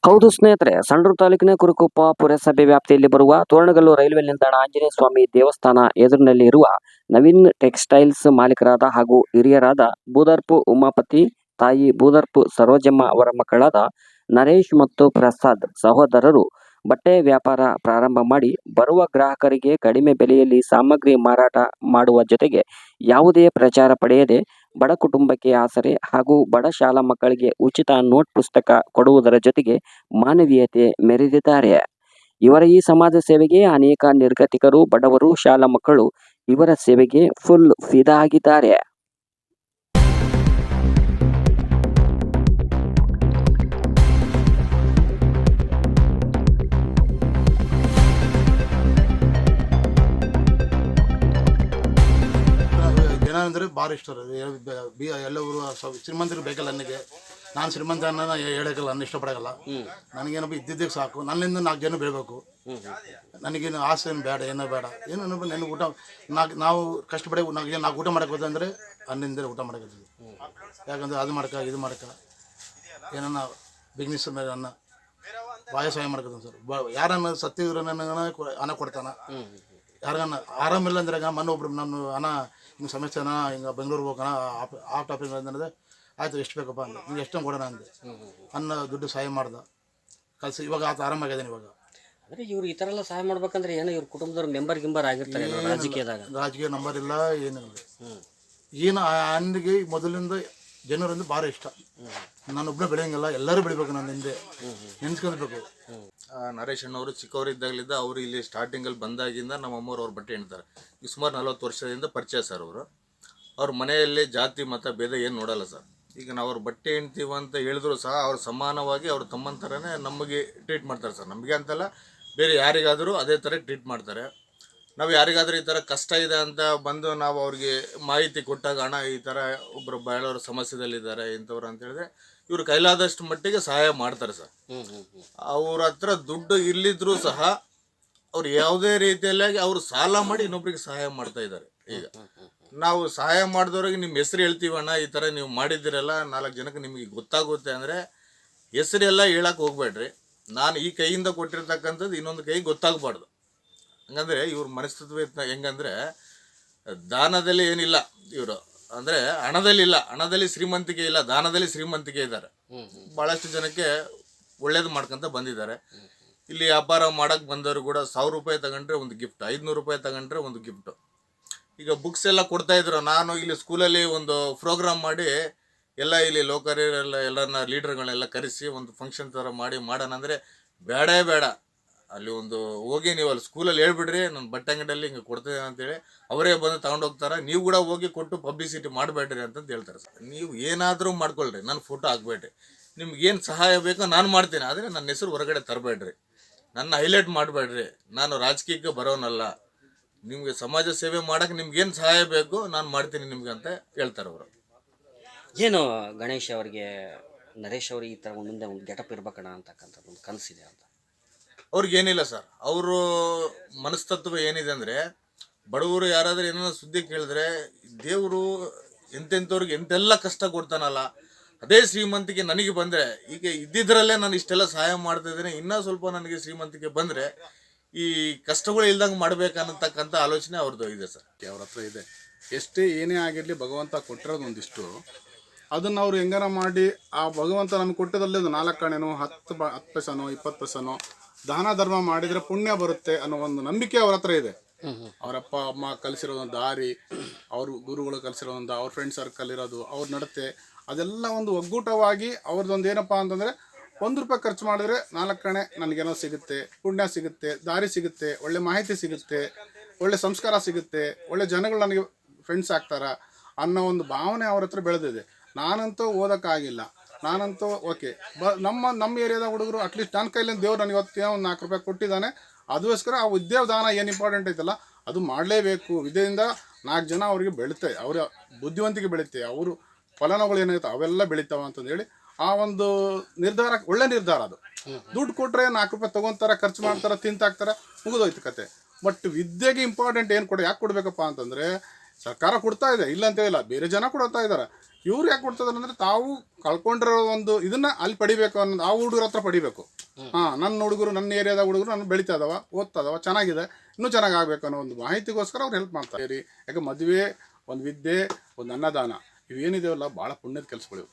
ಹೌದು ಸ್ನೇಹಿತರೆ ಸಂಡೂರು ತಾಲೂಕಿನ ಕುರುಕುಪ್ಪ ಪುರಸಭೆ ವ್ಯಾಪ್ತಿಯಲ್ಲಿ ಬರುವ ತೋರಣಗಲ್ಲು ರೈಲ್ವೆ ನಿಲ್ದಾಣ ಆಂಜನೇಯ ಸ್ವಾಮಿ ದೇವಸ್ಥಾನ ಎದುರಿನಲ್ಲಿ ಇರುವ ನವೀನ್ ಟೆಕ್ಸ್ಟೈಲ್ಸ್ ಮಾಲೀಕರಾದ ಹಾಗೂ ಹಿರಿಯರಾದ ಬೂದರ್ಪು ಉಮಾಪತಿ, ತಾಯಿ ಬೂದರ್ಪು ಸರೋಜಮ್ಮ ಅವರ ಮಕ್ಕಳಾದ ನರೇಶ್ ಮತ್ತು ಪ್ರಸಾದ್ ಸಹೋದರರು ಬಟ್ಟೆ ವ್ಯಾಪಾರ ಪ್ರಾರಂಭ ಮಾಡಿ, ಬರುವ ಗ್ರಾಹಕರಿಗೆ ಕಡಿಮೆ ಬೆಲೆಯಲ್ಲಿ ಸಾಮಗ್ರಿ ಮಾರಾಟ ಮಾಡುವ ಜೊತೆಗೆ ಯಾವುದೇ ಪ್ರಚಾರ ಪಡೆಯದೆ ಬಡ ಕುಟುಂಬಕ್ಕೆ ಆಸರೆ ಹಾಗೂ ಬಡ ಶಾಲಾ ಮಕ್ಕಳಿಗೆ ಉಚಿತ ನೋಟ್ ಪುಸ್ತಕ ಕೊಡುವುದರ ಜೊತೆಗೆ ಮಾನವೀಯತೆ ಮೆರೆದಿದ್ದಾರೆ. ಇವರ ಈ ಸಮಾಜ ಸೇವೆಗೆ ಅನೇಕ ನಿರ್ಗತಿಕರು, ಬಡವರು, ಶಾಲಾ ಮಕ್ಕಳು ಇವರ ಸೇವೆಗೆ ಫುಲ್ ಫಿದಾ ಆಗಿದ್ದಾರೆ ಜನ ಅಂದರೆ ಭಾಳ ಇಷ್ಟ ರೀ. ಬಿ ಎಲ್ಲವರು ಶ್ರೀಮಂತರು ಬೇಕಲ್ಲ ನನಗೆ. ನಾನು ಶ್ರೀಮಂತ ಅನ್ನೋ ಹೇಳೋಕ್ಕಲ್ಲ, ನಾನು ಇಷ್ಟಪಡೋಲ್ಲ ನನಗೇನಪ್ಪ ಇದ್ದಿದ್ದಕ್ಕೆ ಸಾಕು. ನನ್ನಿಂದ ನಾಲ್ಕು ಜನ ಬೇಡಬೇಕು ನನಗೇನು ಆಸೆ ಏನು ಬೇಡ, ಏನೋ ಬೇಡ. ಏನು ನನಗೆ ಊಟ, ನಾಲ್ಕು, ನಾವು ಕಷ್ಟಪಡಿ ನಾಲ್ಕು ನಾಲ್ಕು ಊಟ ಮಾಡಕ್ಕೆ ಹೋದಂದ್ರೆ ಅನ್ನಿಂದ ಊಟ ಮಾಡಕ್ಕೆ ಯಾಕಂದ್ರೆ ಅದು ಮಾಡ್ಕ, ಇದು ಮಾಡ್ಕ. ಏನನ್ನ ಬಿಸ್ನೆಸ್ ಮೇಲೆ ಅನ್ನ ಬಾಯ ಸಹಾಯ ಸರ್. ಬ, ಯಾರನ್ನ ಸತ್ತಿದ್ರು ನನಗೆ ಹಣ ಕೊಡ್ತಾನ. ಯಾರಿಗನ್ನ ಆರಾಮಿಲ್ಲ ಅಂದ್ರೆ ಮನೊಬ್ರು ಒಬ್ರು ನಾನು ಹಣ ಹಿಂಗೆ ಸಮಸ್ಯೆ ಅಣ್ಣ ಹಿಂಗೆ ಬೆಂಗಳೂರಿಗೆ ಹೋಗೋಣ ಆ ಟಾಪಿಕ್ ಅಂದ್ರೆ ಆಯ್ತು ಎಷ್ಟು ಬೇಕಪ್ಪ ಅಂದ್ರೆ ನೀವು ಎಷ್ಟು ಕೊಡೋಣ ಅಂದೆ. ಅನ್ನ ದುಡ್ಡು ಸಹಾಯ ಮಾಡ್ದೆ. ಕಲಿಸಿ ಇವಾಗ ಆತ ಆರಾಮಾಗಿದ್ದಾನೆ ಇವಾಗ. ಅಂದ್ರೆ ಇವ್ರು ಈ ಥರ ಎಲ್ಲ ಸಹಾಯ ಮಾಡ್ಬೇಕಂದ್ರೆ ಏನೋ ಇವ್ರ ಕುಟುಂಬದವ್ರ ಮೆಂಬರ್ ಗಿಂಬರ್ ಆಗಿರ್ತಾರೆ ರಾಜಕೀಯದಾಗ? ರಾಜಕೀಯ ನಂಬರ್ ಇಲ್ಲ ಏನಿಲ್ಲ ಏನು ಅಂದಿಗೆ ಮೊದಲಿಂದ ಜನರಿಂದ ಭಾರಿ ಇಷ್ಟ. ನಾನೊಬ್ಬನೇ ಬೆಳೆಯಂಗಿಲ್ಲ ಎಲ್ಲರೂ ಬೆಳಿಬೇಕು ನಾನು ಹಿಂದೆ. ನೆನ್ಸ್ಕೊಳ್ಬೇಕು. ನರೇಶ್ ಅಣ್ಣವರು ಚಿಕ್ಕವರಿದ್ದಾಗಲಿದ್ದ ಅವರು ಇಲ್ಲಿ ಸ್ಟಾರ್ಟಿಂಗಲ್ಲಿ ಬಂದಾಗಿಂದ ನಮ್ಮ ಅಮ್ಮವ್ರು ಅವ್ರು ಬಟ್ಟೆ ಹೆಣ್ತಾರೆ ಈಗ ಸುಮಾರು ನಲ್ವತ್ತು ವರ್ಷದಿಂದ ಪರಿಚಯ ಸರ್ ಅವರು. ಅವ್ರ ಮನೆಯಲ್ಲಿ ಜಾತಿ, ಮತ, ಭೇದ ಏನು ನೋಡಲ್ಲ ಸರ್. ಈಗ ನಾವು ಅವ್ರು ಬಟ್ಟೆ ಹೆಣ್ತೀವಿ ಅಂತ ಹೇಳಿದ್ರು ಸಹ ಅವ್ರು ಸಮಾನವಾಗಿ ಅವ್ರ ತಮ್ಮನ ಥರನೇ ನಮಗೆ ಟ್ರೀಟ್ ಮಾಡ್ತಾರೆ ಸರ್. ನಮಗೆ ಅಂತಲ್ಲ, ಬೇರೆ ಯಾರಿಗಾದರೂ ಅದೇ ಥರ ಟ್ರೀಟ್ ಮಾಡ್ತಾರೆ. ನಾವು ಯಾರಿಗಾದರೂ ಈ ಥರ ಕಷ್ಟ ಇದೆ ಅಂತ ಬಂದು ನಾವು ಅವ್ರಿಗೆ ಮಾಹಿತಿ ಕೊಟ್ಟಾಗ ಹಣ ಈ ಥರ ಒಬ್ಬರು ಬಹಳವರು ಸಮಸ್ಯೆದಲ್ಲಿದ್ದಾರೆ, ಇಂಥವ್ರು ಅಂತ ಹೇಳಿದ್ರೆ ಇವರು ಕೈಲಾದಷ್ಟು ಮಟ್ಟಿಗೆ ಸಹಾಯ ಮಾಡ್ತಾರೆ ಸರ್. ಅವ್ರ ಹತ್ರ ದುಡ್ಡು ಇಲ್ಲಿದ್ರು ಸಹ ಅವ್ರು ಯಾವುದೇ ರೀತಿಯಲ್ಲಿ ಅವರು ಸಾಲ ಮಾಡಿ ಇನ್ನೊಬ್ರಿಗೆ ಸಹಾಯ ಮಾಡ್ತಾ ಇದ್ದಾರೆ. ಈಗ ನಾವು ಸಹಾಯ ಮಾಡಿದವ್ರಿಗೆ ನಿಮ್ಮ ಹೆಸರು ಹೇಳ್ತೀವಣ್ಣ ಈ ಥರ ನೀವು ಮಾಡಿದ್ದೀರಲ್ಲ ನಾಲ್ಕು ಜನಕ್ಕೆ ನಿಮಗೆ ಗೊತ್ತಾಗುತ್ತೆ ಅಂದರೆ ಹೆಸರೆಲ್ಲ ಹೇಳಕ್ಕೆ ಹೋಗ್ಬೇಡ್ರಿ. ನಾನು ಈ ಕೈಯಿಂದ ಕೊಟ್ಟಿರ್ತಕ್ಕಂಥದ್ದು ಇನ್ನೊಂದು ಕೈ ಗೊತ್ತಾಗಬಾರ್ದು. ಹಂಗಂದ್ರೆ ಇವ್ರ ಮನಸ್ಥಿತಿ ಹೆಂಗಂದ್ರೆ ದಾನದಲ್ಲಿ ಏನಿಲ್ಲ ಇವರು. ಅಂದ್ರೆ ಹಣದಲ್ಲಿ ಇಲ್ಲ ಹಣದಲ್ಲಿ ಶ್ರೀಮಂತಿಕೆ ಇಲ್ಲ, ದಾನದಲ್ಲಿ ಶ್ರೀಮಂತಿಕೆ ಇದ್ದಾರೆ. ಬಹಳಷ್ಟು ಜನಕ್ಕೆ ಒಳ್ಳೇದು ಮಾಡ್ಕೊಂತ ಬಂದಿದ್ದಾರೆ. ಇಲ್ಲಿ ವ್ಯಾಪಾರ ಮಾಡಕ್ ಬಂದವರು ಕೂಡ ಸಾವಿರ ರೂಪಾಯಿ ತಗೊಂಡ್ರೆ ಒಂದು ಗಿಫ್ಟ್ ಐದುನೂರು ರೂಪಾಯಿ ತಗೊಂಡ್ರೆ ಒಂದು ಗಿಫ್ಟ್ ಈಗ ಬುಕ್ಸ್ ಎಲ್ಲ ಕೊಡ್ತಾ ಇದ್ರು. ನಾನು ಇಲ್ಲಿ ಸ್ಕೂಲಲ್ಲಿ ಒಂದು ಪ್ರೋಗ್ರಾಮ್ ಮಾಡಿ ಎಲ್ಲ ಇಲ್ಲಿ ಲೋಕರಿಯರೆಲ್ಲ ಎಲ್ಲರನ್ನ ಲೀಡರ್ಗಳನ್ನೆಲ್ಲ ಕರೆಸಿ ಒಂದು ಫಂಕ್ಷನ್ ಥರ ಮಾಡಿ ಮಾಡೋಣ ಅಂದರೆ ಬೇಡೇ ಬೇಡ. ಅಲ್ಲಿ ಒಂದು ಹೋಗಿ ನೀವು ಅಲ್ಲಿ ಸ್ಕೂಲಲ್ಲಿ ಹೇಳ್ಬಿಡ್ರಿ, ನಾನು ಬಟ್ಟೆ ಅಂಗಡಿಯಲ್ಲಿ ಹಿಂಗೆ ಕೊಡ್ತೇನೆ ಅಂತೇಳಿ ಅವರೇ ಬಂದು ತಗೊಂಡು ಹೋಗ್ತಾರೆ. ನೀವು ಕೂಡ ಹೋಗಿ ಕೊಟ್ಟು ಪಬ್ಲಿಸಿಟಿ ಮಾಡಬೇಡ್ರಿ ಅಂತಂದು ಹೇಳ್ತಾರೆ ಸರ್. ನೀವು ಏನಾದರೂ ಮಾಡ್ಕೊಳ್ರಿ ನನ್ನ ಫೋಟೋ ಹಾಕ್ಬೇಡ್ರಿ. ನಿಮ್ಗೆ ಏನು ಸಹಾಯ ಬೇಕೋ ನಾನು ಮಾಡ್ತೀನಿ, ಆದರೆ ನನ್ನ ಹೆಸರು ಹೊರಗಡೆ ತರಬೇಡ್ರಿ. ನನ್ನ ಹೈಲೈಟ್ ಮಾಡಬೇಡ್ರಿ. ನಾನು ರಾಜಕೀಯಕ್ಕೆ ಬರೋನಲ್ಲ. ನಿಮಗೆ ಸಮಾಜ ಸೇವೆ ಮಾಡೋಕ್ಕೆ ನಿಮ್ಗೇನು ಸಹಾಯ ಬೇಕು ನಾನು ಮಾಡ್ತೀನಿ ನಿಮ್ಗೆ ಅಂತ ಹೇಳ್ತಾರೆ ಅವರು. ಏನು ಗಣೇಶ್ ಅವರಿಗೆ, ನರೇಶ್ ಅವರಿಗೆ ಈ ಥರ ಮುಂದೆ ಒಂದು ಗೆಟಪ್ ಇರ್ಬೇಕಣ ಅಂತಕ್ಕಂಥದ್ದು ಒಂದು ಕನಸಿದೆ ಅಂತ? ಅವ್ರಿಗೆ ಏನಿಲ್ಲ ಸರ್. ಅವರು ಮನಸ್ತತ್ವ ಏನಿದೆ ಅಂದರೆ ಬಡವರು ಯಾರಾದರೂ ಏನೋ ಸುದ್ದಿ ಕೇಳಿದ್ರೆ ದೇವರು ಎಂತೆಂಥವ್ರಿಗೆ ಎಂತೆಲ್ಲ ಕಷ್ಟ ಕೊಡ್ತಾನಲ್ಲ, ಅದೇ ಶ್ರೀಮಂತಿಕೆ ನನಗೆ ಬಂದರೆ, ಈಗ ಇದ್ದಿದ್ರಲ್ಲೇ ನಾನು ಇಷ್ಟೆಲ್ಲ ಸಹಾಯ ಮಾಡ್ತಾ ಇದ್ದೇನೆ, ಇನ್ನೂ ಸ್ವಲ್ಪ ನನಗೆ ಶ್ರೀಮಂತಿಕೆ ಬಂದರೆ ಈ ಕಷ್ಟಗಳು ಇಲ್ದಂಗೆ ಮಾಡ್ಬೇಕನ್ನತಕ್ಕಂಥ ಆಲೋಚನೆ ಅವ್ರದ್ದು ಇದೆ ಸರ್. ಅವ್ರ ಹತ್ರ ಇದೆ. ಎಷ್ಟೇ ಏನೇ ಆಗಿರಲಿ ಭಗವಂತ ಕೊಟ್ಟಿರೋದು ಒಂದಿಷ್ಟು. ಅದನ್ನು ಅವ್ರು ಹೆಂಗಾರ ಮಾಡಿ ಆ ಭಗವಂತ ನಮ್ಗೆ ಕೊಟ್ಟದಲ್ಲೇ ಒಂದು ನಾಲ್ಕು ಕಣೆನೋ ಹತ್ತು ಬ, ಹತ್ತು ಪೈಸನೋ, ಇಪ್ಪತ್ತು ಪೈಸನೋ ದಾನ ಧರ್ಮ ಮಾಡಿದ್ರೆ ಪುಣ್ಯ ಬರುತ್ತೆ ಅನ್ನೋ ಒಂದು ನಂಬಿಕೆ ಅವ್ರ ಹತ್ರ ಇದೆ. ಅವರಪ್ಪ, ಅಮ್ಮ ಕಲಿಸಿರೋ ಒಂದು ದಾರಿ, ಅವ್ರ ಗುರುಗಳು ಕಲಿಸಿರೋ ಒಂದು, ಅವ್ರ ಫ್ರೆಂಡ್ ಸರ್ಕಲ್ ಇರೋದು, ಅವ್ರ ನಡತೆ, ಅದೆಲ್ಲ ಒಂದು ಒಗ್ಗೂಟವಾಗಿ ಅವ್ರದ್ದೊಂದು ಏನಪ್ಪ ಅಂತಂದ್ರೆ ಒಂದು ರೂಪಾಯಿ ಖರ್ಚು ಮಾಡಿದ್ರೆ ನಾಲ್ಕು ಕಣೆ ನನಗೇನೋ ಸಿಗುತ್ತೆ, ಪುಣ್ಯ ಸಿಗುತ್ತೆ, ದಾರಿ ಸಿಗುತ್ತೆ, ಒಳ್ಳೆ ಮಾಹಿತಿ ಸಿಗುತ್ತೆ, ಒಳ್ಳೆ ಸಂಸ್ಕಾರ ಸಿಗುತ್ತೆ, ಒಳ್ಳೆ ಜನಗಳು ನನಗೆ ಫ್ರೆಂಡ್ಸ್ ಆಗ್ತಾರ ಅನ್ನೋ ಒಂದು ಭಾವನೆ ಅವ್ರ ಹತ್ರ ಬೆಳೆದಿದೆ. ನಾನಂತೂ ಓದೋಕ್ಕಾಗಿಲ್ಲ. ನಾನಂತೂ ಓಕೆ ಬ, ನಮ್ಮ ನಮ್ಮ ಏರಿಯಾದ ಹುಡುಗರು ಅಟ್ಲೀಸ್ಟ್ ನನ್ನ ಕೈಲಿಂದ ದೇವ್ರು ನನಗೆ ಇವತ್ತು ಒಂದು ನಾಲ್ಕು ರೂಪಾಯಿ ಕೊಟ್ಟಿದ್ದಾನೆ. ಅದಕ್ಕೋಸ್ಕರ ಆ ಉದ್ಯೋಗದಾನ ಏನು ಇಂಪಾರ್ಟೆಂಟ್ ಐತಲ್ಲ, ಅದು ಮಾಡಲೇಬೇಕು. ವಿದ್ಯೆಯಿಂದ ನಾಲ್ಕು ಜನ ಅವರಿಗೆ ಬೆಳೀತೆ, ಅವರ ಬುದ್ಧಿವಂತಿಕೆ ಬೆಳೀತೆ, ಅವರು ಫಲನಗಳು ಏನಾಗುತ್ತೆ ಅವೆಲ್ಲ ಬೆಳೀತಾವ ಅಂತಂದೇಳಿ ಆ ಒಂದು ನಿರ್ಧಾರ, ಒಳ್ಳೆ ನಿರ್ಧಾರ ಅದು. ದುಡ್ಡು ಕೊಟ್ಟರೆ ನಾಲ್ಕು ರೂಪಾಯಿ ತೊಗೊತಾರೆ, ಖರ್ಚು ಮಾಡ್ತಾರೆ, ತಿಂತಾಕ್ತಾರೆ, ಮುಗಿದೋಯ್ತು ಕತೆ. ಬಟ್ ವಿದ್ಯೆಗೆ ಇಂಪಾರ್ಟೆಂಟ್ ಏನು ಕೊಡ, ಯಾಕೆ ಕೊಡಬೇಕಪ್ಪ ಅಂತಂದರೆ ಸರ್ಕಾರ ಕೊಡ್ತಾ ಇದೆ ಇಲ್ಲ ಅಂತ ಹೇಳಿಲ್ಲ ಬೇರೆ ಜನ ಕೊಡ್ತಾ ಇದ್ದಾರೆ. ಇವ್ರು ಯಾಕೆ ಕೊಡ್ತಾ ಇದಾರೆ ಅಂದ್ರೆ ತಾವು ಕಳ್ಕೊಂಡಿರೋ ಒಂದು ಇದನ್ನ ಅಲ್ಲಿ ಪಡಿಬೇಕು ಅನ್ನೋದು ಆ ಹುಡುಗರ ಹತ್ರ ಪಡಿಬೇಕು. ಹಾ ನನ್ನ ಹುಡುಗರು ನನ್ನ ಏರಿಯಾದ ಹುಡುಗರು ನಾನು ಬೆಳೀತಾ ಇದಾವ ಓದ್ತಾ ಇದಾವ ಚೆನ್ನಾಗಿದೆ ಇನ್ನೂ ಚೆನ್ನಾಗಿ ಆಗ್ಬೇಕು ಅನ್ನೋ ಒಂದು ಮಾಹಿತಿಗೋಸ್ಕರ ಅವ್ರು ಹೆಲ್ಪ್ ಮಾಡ್ತಾರೆ ರೀ ಯಾಕೆ ಮದುವೆ ಒಂದು ವಿದ್ಯೆ ಒಂದು ಅನ್ನದಾನ ಇವೇನಿದೆಯಲ್ಲ ಭಾಳ ಪುಣ್ಯದ ಕೆಲಸಗಳು.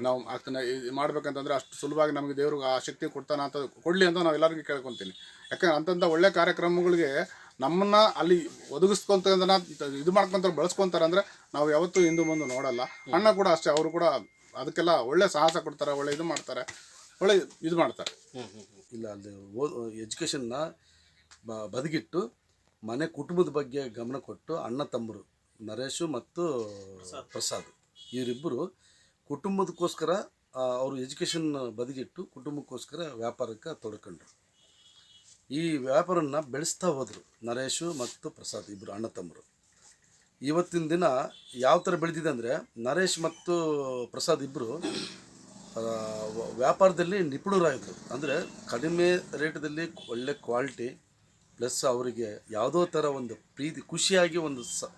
ನಾವು ಅದನ್ನ ಇದು ಮಾಡ್ಬೇಕಂತಂದ್ರೆ ಅಷ್ಟು ಸುಲಭವಾಗಿ ನಮಗೆ ದೇವ್ರಿಗೆ ಆ ಶಕ್ತಿ ಕೊಡ್ತಾನ ಅಂತ ಕೊಡಲಿ ಅಂತ ನಾವು ಎಲ್ಲರಿಗೂ ಕೇಳ್ಕೊತೀನಿ. ಯಾಕಂದ್ರೆ ಅಂತಂಥ ಒಳ್ಳೆ ಕಾರ್ಯಕ್ರಮಗಳಿಗೆ ನಮ್ಮನ್ನ ಅಲ್ಲಿ ಒದಗಿಸ್ಕೊಂತ ಇದು ಮಾಡ್ಕೊಂತಾರೆ ಬಳಸ್ಕೊಂತಾರೆ ಅಂದರೆ ನಾವು ಯಾವತ್ತೂ ಹಿಂದೂ ಮುಂದೆ ನೋಡಲ್ಲ. ಅಣ್ಣ ಕೂಡ ಅಷ್ಟೇ ಅವರು ಕೂಡ ಅದಕ್ಕೆಲ್ಲ ಒಳ್ಳೆ ಸಾಹಸ ಕೊಡ್ತಾರೆ ಒಳ್ಳೆ ಇದು ಮಾಡ್ತಾರೆ ಒಳ್ಳೆ ಇದು ಮಾಡ್ತಾರೆ. ಇಲ್ಲ ಅಲ್ಲಿ ಓದ್ ಎಜುಕೇಷನ್ನ ಬ ಬದಿಗಿಟ್ಟು ಮನೆ ಕುಟುಂಬದ ಬಗ್ಗೆ ಗಮನ ಕೊಟ್ಟು ಅಣ್ಣ ತಮ್ಮರು ನರೇಶು ಮತ್ತು ಪ್ರಸಾದ್. ಇವರಿಬ್ಬರು ಕುಟುಂಬದಕ್ಕೋಸ್ಕರ ಅವರು ಎಜುಕೇಷನ್ ಬದಿಗಿಟ್ಟು ಕುಟುಂಬಕ್ಕೋಸ್ಕರ ವ್ಯಾಪಾರಕ್ಕೆ ತೊಡ್ಕೊಂಡ್ರು. ಈ ವ್ಯಾಪಾರನ ಬೆಳೆಸ್ತಾ ಹೋದರು ನರೇಶು ಮತ್ತು ಪ್ರಸಾದ್ ಇಬ್ಬರು ಅಣ್ಣ ತಮ್ಮರು. ಇವತ್ತಿನ ದಿನ ಯಾವ ಥರ ಬೆಳೆದಿದೆ ಅಂದರೆ ನರೇಶ್ ಮತ್ತು ಪ್ರಸಾದ್ ಇಬ್ಬರು ವ್ಯಾಪಾರದಲ್ಲಿ ನಿಪುಣರಾಗಿದ್ದರು ಅಂದರೆ ಕಡಿಮೆ ರೇಟದಲ್ಲಿ ಒಳ್ಳೆ ಕ್ವಾಲಿಟಿ, ಪ್ಲಸ್ ಅವರಿಗೆ ಯಾವುದೋ ಥರ ಒಂದು ಪ್ರೀತಿ, ಖುಷಿಯಾಗಿ ಒಂದು ಸ,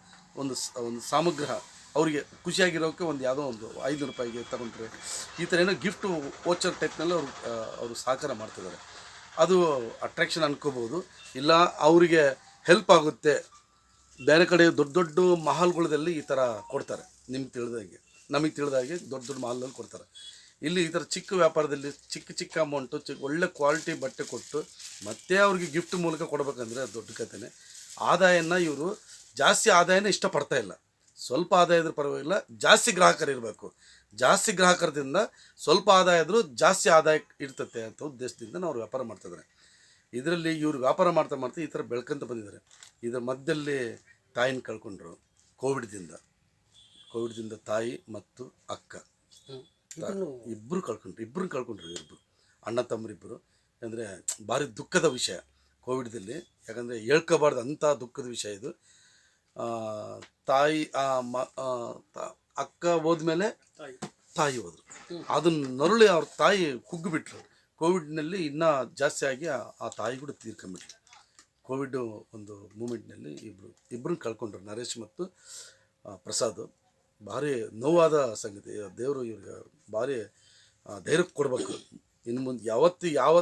ಒಂದು ಒಂದು ಸಾಮಗ್ರಹ ಅವರಿಗೆ ಖುಷಿಯಾಗಿರೋಕ್ಕೆ ಒಂದು ಯಾವುದೋ ಒಂದು ಐನೂರು ರೂಪಾಯಿಗೆ ತಗೊಂಡ್ರೆ ಈ ಥರ ಏನೋ ಗಿಫ್ಟ್ ವೋಚರ್ ಟೈಪ್ನಲ್ಲಿ ಅವರು ಅವರು ಸಹಕಾರ ಮಾಡ್ತಿದ್ದಾರೆ. ಅದು ಅಟ್ರಾಕ್ಷನ್ ಅನ್ಕೋಬೋದು ಇಲ್ಲ, ಅವರಿಗೆ ಹೆಲ್ಪ್ ಆಗುತ್ತೆ. ಬೇರೆ ಕಡೆ ದೊಡ್ಡ ದೊಡ್ಡ ಮಹಲ್ಗಳದಲ್ಲಿ ಈ ಥರ ಕೊಡ್ತಾರೆ. ನಿಮ್ಗೆ ತಿಳಿದಾಗೆ ನಮಗೆ ತಿಳಿದಾಗೆ ದೊಡ್ಡ ದೊಡ್ಡ ಮಹಲಲ್ಲಿ ಕೊಡ್ತಾರೆ. ಇಲ್ಲಿ ಈ ಥರ ಚಿಕ್ಕ ವ್ಯಾಪಾರದಲ್ಲಿ ಚಿಕ್ಕ ಚಿಕ್ಕ ಅಮೌಂಟು ಚಿಕ್ಕ ಒಳ್ಳೆ ಕ್ವಾಲಿಟಿ ಬಟ್ಟೆ ಕೊಟ್ಟು ಮತ್ತೆ ಅವ್ರಿಗೆ ಗಿಫ್ಟ್ ಮೂಲಕ ಕೊಡಬೇಕಂದ್ರೆ ದೊಡ್ಡ ಕಥೆನೇ. ಆದಾಯನ ಇವರು ಜಾಸ್ತಿ ಆದಾಯನ ಇಷ್ಟಪಡ್ತಾ ಇಲ್ಲ. ಸ್ವಲ್ಪ ಆದಾಯ ಇದ್ರೆ ಪರವಾಗಿಲ್ಲ, ಜಾಸ್ತಿ ಗ್ರಾಹಕರು ಇರಬೇಕು ಜಾಸ್ತಿ ಗ್ರಾಹಕರದಿಂದ ಸ್ವಲ್ಪ ಆದಾಯ ಆದರೂ ಜಾಸ್ತಿ ಆದಾಯ ಇರ್ತತೆ ಅಂತ ಉದ್ದೇಶದಿಂದ ಅವ್ರು ವ್ಯಾಪಾರ ಮಾಡ್ತಿದ್ದಾರೆ ಇದರಲ್ಲಿ ಇವರು ವ್ಯಾಪಾರ ಮಾಡ್ತಾ ಮಾಡ್ತಾ ಈ ಥರ ಬೆಳ್ಕೊಂತ ಬಂದಿದ್ದಾರೆ. ಇದರ ಮಧ್ಯದಲ್ಲಿ ತಾಯಿನ ಕಳ್ಕೊಂಡ್ರು ಕೋವಿಡ್ದಿಂದ. ಕೋವಿಡ್ದಿಂದ ತಾಯಿ ಮತ್ತು ಅಕ್ಕ. ಇಬ್ಬರು ಕಳ್ಕೊಂಡ್ರು ಇಬ್ಬರು ಕಳ್ಕೊಂಡ್ರು ಇಬ್ಬರು ಅಣ್ಣ ತಮ್ಮರಿಬ್ಬರು ಅಂದರೆ ಭಾರಿ ದುಃಖದ ವಿಷಯ ಕೋವಿಡ್ದಲ್ಲಿ. ಯಾಕಂದರೆ ಹೇಳ್ಕೋಬಾರ್ದು ಅಂಥ ದುಃಖದ ವಿಷಯ ಇದು. ತಾಯಿ ಆ, ಮ ಅಕ್ಕ ಹೋದ್ಮೇಲೆ ತಾಯಿ. ಹೋದ್ರು. ಅದನ್ನ ನರುಳಿ ಅವ್ರ ತಾಯಿ ಕುಗ್ಗಿಬಿಟ್ರು. ಕೋವಿಡ್ನಲ್ಲಿ ಇನ್ನೂ ಜಾಸ್ತಿ ಆಗಿ ಆ ತಾಯಿ ಕೂಡ ತೀರ್ಕೊಂಬಿಟ್ರು ಕೋವಿಡ್ ಒಂದು ಮೂಮೆಂಟ್ನಲ್ಲಿ ಇಬ್ಬರು ಇಬ್ಬರನ್ನ ಕಳ್ಕೊಂಡ್ರು ನರೇಶ್ ಮತ್ತು ಪ್ರಸಾದ್. ಭಾರಿ ನೋವಾದ ಸಂಗತಿ. ದೇವರು ಇವ್ರಿಗೆ ಭಾರಿ ಧೈರ್ಯಕ್ಕೆ ಧೈರ್ಯ ಕೊಡಬೇಕು. ಇನ್ನು ಮುಂದೆ ಯಾವತ್ತು ಯಾವ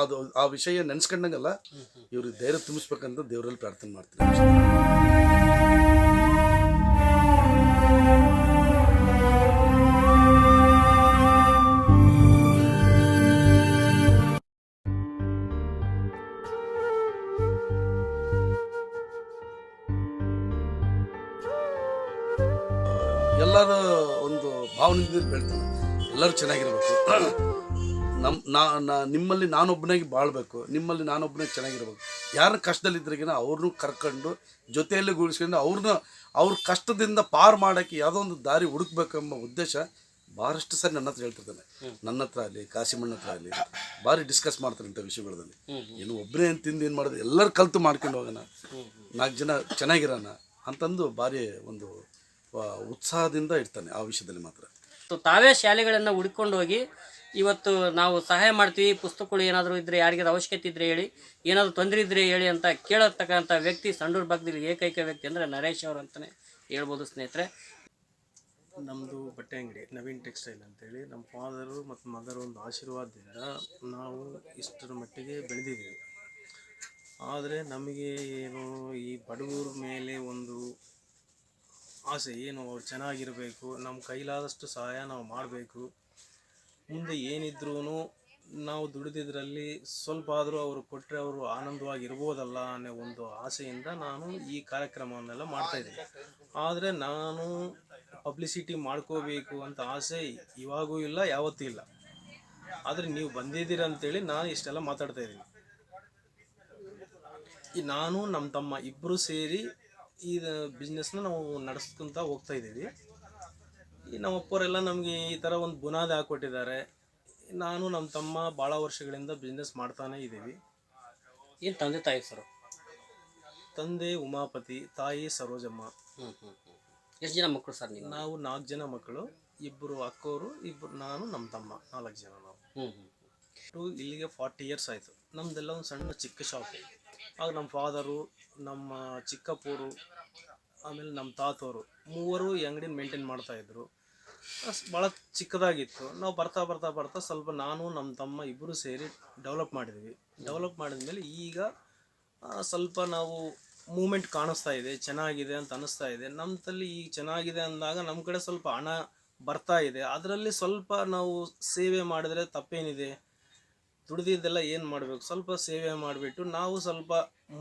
ಅದು ಆ ವಿಷಯ ನೆನೆಸ್ಕೊಂಡಂಗಲ್ಲ ಇವ್ರಿಗೆ ಧೈರ್ಯ ತುಂಬಿಸ್ಬೇಕಂತ ದೇವರಲ್ಲಿ ಪ್ರಾರ್ಥನೆ ಮಾಡ್ತೀನಿ ಚೆನ್ನಾಗಿರ್ಬೇಕು. ನಮ್ಮ ನಾ ನಾ- ನಿಮ್ಮಲ್ಲಿ ನಾನೊಬ್ಬನಾಗಿ ಬಾಳ್ಬೇಕು. ನಿಮ್ಮಲ್ಲಿ ನಾನೊಬ್ಬನಾಗಿ ಚೆನ್ನಾಗಿರ್ಬೇಕು. ಯಾರ ಕಷ್ಟದಲ್ಲಿದ್ದರೆಗಿನ ಅವ್ರನ್ನೂ ಕರ್ಕೊಂಡು ಜೊತೆಯಲ್ಲಿ ಗೂಡಿಸ್ಕೊಂಡು ಅವ್ರನ್ನ ಅವ್ರ ಕಷ್ಟದಿಂದ ಪಾರು ಮಾಡೋಕ್ಕೆ ಯಾವುದೋ ಒಂದು ದಾರಿ ಹುಡುಕ್ಬೇಕೆಂಬ ಉದ್ದೇಶ ಭಾಳಷ್ಟು ಸರಿ ನನ್ನ ಹತ್ರ ಹೇಳ್ತಿರ್ತಾನೆ. ನನ್ನ ಹತ್ರ ಆಗಲಿ ಕಾಸಿಮಣ್ಣ ಹತ್ರ ಆಗಲಿ ಭಾರಿ ಡಿಸ್ಕಸ್ ಮಾಡ್ತಾರೆ ಇಂಥ ವಿಷಯಗಳಲ್ಲಿ ಏನು ಒಬ್ಬನೇ ಏನು ತಿಂದು ಏನು ಮಾಡೋದು? ಎಲ್ಲರೂ ಕಲ್ತು ಮಾಡ್ಕೊಂಡು ಹೋಗೋಣ. ನಾಲ್ಕು ಜನ ಚೆನ್ನಾಗಿರೋಣ ಅಂತಂದು ಭಾರಿ ಒಂದು ಉತ್ಸಾಹದಿಂದ ಇರ್ತಾನೆ ಆ ವಿಷಯದಲ್ಲಿ ಮಾತ್ರ. ಸೊ ತಾವೇ ಶಾಲೆಗಳನ್ನು ಹುಡ್ಕೊಂಡು ಹೋಗಿ ಇವತ್ತು ನಾವು ಸಹಾಯ ಮಾಡ್ತೀವಿ, ಪುಸ್ತಕಗಳು ಏನಾದರೂ ಇದ್ದರೆ ಯಾರಿಗಾದ್ರು ಅವಶ್ಯಕತೆ ಇದ್ದರೆ ಹೇಳಿ, ಏನಾದರೂ ತೊಂದರೆ ಇದ್ದರೆ ಹೇಳಿ ಅಂತ ಕೇಳತಕ್ಕಂಥ ವ್ಯಕ್ತಿ ಸಂಡೂರು ಭಾಗದಲ್ಲಿ ಏಕೈಕ ವ್ಯಕ್ತಿ ಅಂದರೆ ನರೇಶ್ ಅವರು ಅಂತಲೇ ಹೇಳ್ಬೋದು ಸ್ನೇಹಿತರೆ. ನಮ್ಮದು ಬಟ್ಟೆ ಅಂಗಡಿ, ನವೀನ್ ಟೆಕ್ಸ್ಟೈಲ್ ಅಂತೇಳಿ. ನಮ್ಮ ಫಾದರು ಮತ್ತು ಮದರ್ ಒಂದು ಆಶೀರ್ವಾದದಿಂದ ನಾವು ಇಷ್ಟರ ಮಟ್ಟಿಗೆ ಬೆಳೆದಿದ್ದೀವಿ. ಆದರೆ ನಮಗೆ ಏನು ಈ ಬಡವರ ಮೇಲೆ ಒಂದು ಆಸೆ ಏನು ಅವ್ರು ಚೆನ್ನಾಗಿರಬೇಕು ನಮ್ಮ ಕೈಲಾದಷ್ಟು ಸಹಾಯ ನಾವು ಮಾಡಬೇಕು. ಮುಂದೆ ಏನಿದ್ರೂ ನಾವು ದುಡಿದಿದ್ರಲ್ಲಿ ಸ್ವಲ್ಪ ಆದರೂ ಅವರು ಕೊಟ್ಟರೆ ಅವರು ಆನಂದವಾಗಿ ಇರ್ಬೋದಲ್ಲ ಅನ್ನೋ ಒಂದು ಆಸೆಯಿಂದ ನಾನು ಈ ಕಾರ್ಯಕ್ರಮವನ್ನೆಲ್ಲ ಮಾಡ್ತಾಯಿದ್ದೀನಿ ಆದರೆ ನಾನು ಪಬ್ಲಿಸಿಟಿ ಮಾಡ್ಕೋಬೇಕು ಅಂತ ಆಸೆ ಇವಾಗೂ ಇಲ್ಲ, ಯಾವತ್ತೂ ಇಲ್ಲ. ಆದರೆ ನೀವು ಬಂದಿದ್ದೀರ ಅಂತೇಳಿ ನಾನು ಇಷ್ಟೆಲ್ಲ ಮಾತಾಡ್ತಾ ಇದ್ದೀನಿ. ನಾನು ನಮ್ಮ ತಮ್ಮ ಇಬ್ಬರು ಸೇರಿ ಈ ಬಿಸ್ನೆಸ್ನ ನಾವು ನಡೆಸ್ಕೊಂತ ಹೋಗ್ತಾ ಇದ್ದೀವಿ. ಈ ನಮ್ಮ ಅಪ್ಪವರೆಲ್ಲ ನಮಗೆ ಈ ಥರ ಒಂದು ಬುನಾದಿ ಹಾಕ್ಕೊಟ್ಟಿದ್ದಾರೆ ನಾನು ನಮ್ಮ ತಮ್ಮ ಭಾಳ ವರ್ಷಗಳಿಂದ ಬಿಸ್ನೆಸ್ ಮಾಡ್ತಾನೆ ಇದ್ದೀವಿ. ಏನು ತಂದೆ ತಾಯಿ ಸರ್? ತಂದೆ ಉಮಾಪತಿ ತಾಯಿ ಸರೋಜಮ್ಮ. ಎಷ್ಟು ಜನ ಮಕ್ಕಳು ಸರ್ ನೀವು? ನಾವು ನಾಲ್ಕು ಜನ ಮಕ್ಕಳು ಇಬ್ಬರು ಅಕ್ಕವರು ಇಬ್ಬರು ನಾನು ನಮ್ಮ ತಮ್ಮ ನಾಲ್ಕು ಜನ ನಾವು. ಹ್ಞೂ ಹ್ಞೂ ಟು ಇಲ್ಲಿಗೆ ಫಾರ್ಟಿ ಇಯರ್ಸ್ ಆಯಿತು. ನಮ್ಮದೆಲ್ಲ ಒಂದು ಸಣ್ಣ ಚಿಕ್ಕ ಶಾಪ್ ಆಗ ನಮ್ಮ ಫಾದರು ನಮ್ಮ ಚಿಕ್ಕಪ್ಪರು ಆಮೇಲೆ ನಮ್ಮ ತಾತವರು ಮೂವರು ಈ ಅಂಗಡಿನ ಮೇಂಟೈನ್ ಮಾಡ್ತಾಯಿದ್ರು ಭಾಳ ಚಿಕ್ಕದಾಗಿತ್ತು. ನಾವು ಬರ್ತಾ ಬರ್ತಾ ಬರ್ತಾ ಸ್ವಲ್ಪ ನಾನು, ನಮ್ಮ ತಮ್ಮ ಇಬ್ಬರು ಸೇರಿ ಡೆವಲಪ್ ಮಾಡಿದ್ವಿ. ಡೆವಲಪ್ ಮಾಡಿದ್ಮೇಲೆ ಈಗ ಸ್ವಲ್ಪ ನಾವು ಮೂಮೆಂಟ್ ಕಾಣಿಸ್ತಾ ಇದೆ, ಚೆನ್ನಾಗಿದೆ ಅಂತ ಅನ್ನಿಸ್ತಾ ಇದೆ. ನಮ್ಮ ತಲ್ಲಿ ಈಗ ಚೆನ್ನಾಗಿದೆ ಅಂದಾಗ ನಮ್ಮ ಕಡೆ ಸ್ವಲ್ಪ ಹಣ ಬರ್ತಾ ಇದೆ. ಅದರಲ್ಲಿ ಸ್ವಲ್ಪ ನಾವು ಸೇವೆ ಮಾಡಿದ್ರೆ ತಪ್ಪೇನಿದೆ? ದುಡ್ದಿದ್ದೆಲ್ಲ ಏನು ಮಾಡಬೇಕು? ಸ್ವಲ್ಪ ಸೇವೆ ಮಾಡಿಬಿಟ್ಟು ನಾವು ಸ್ವಲ್ಪ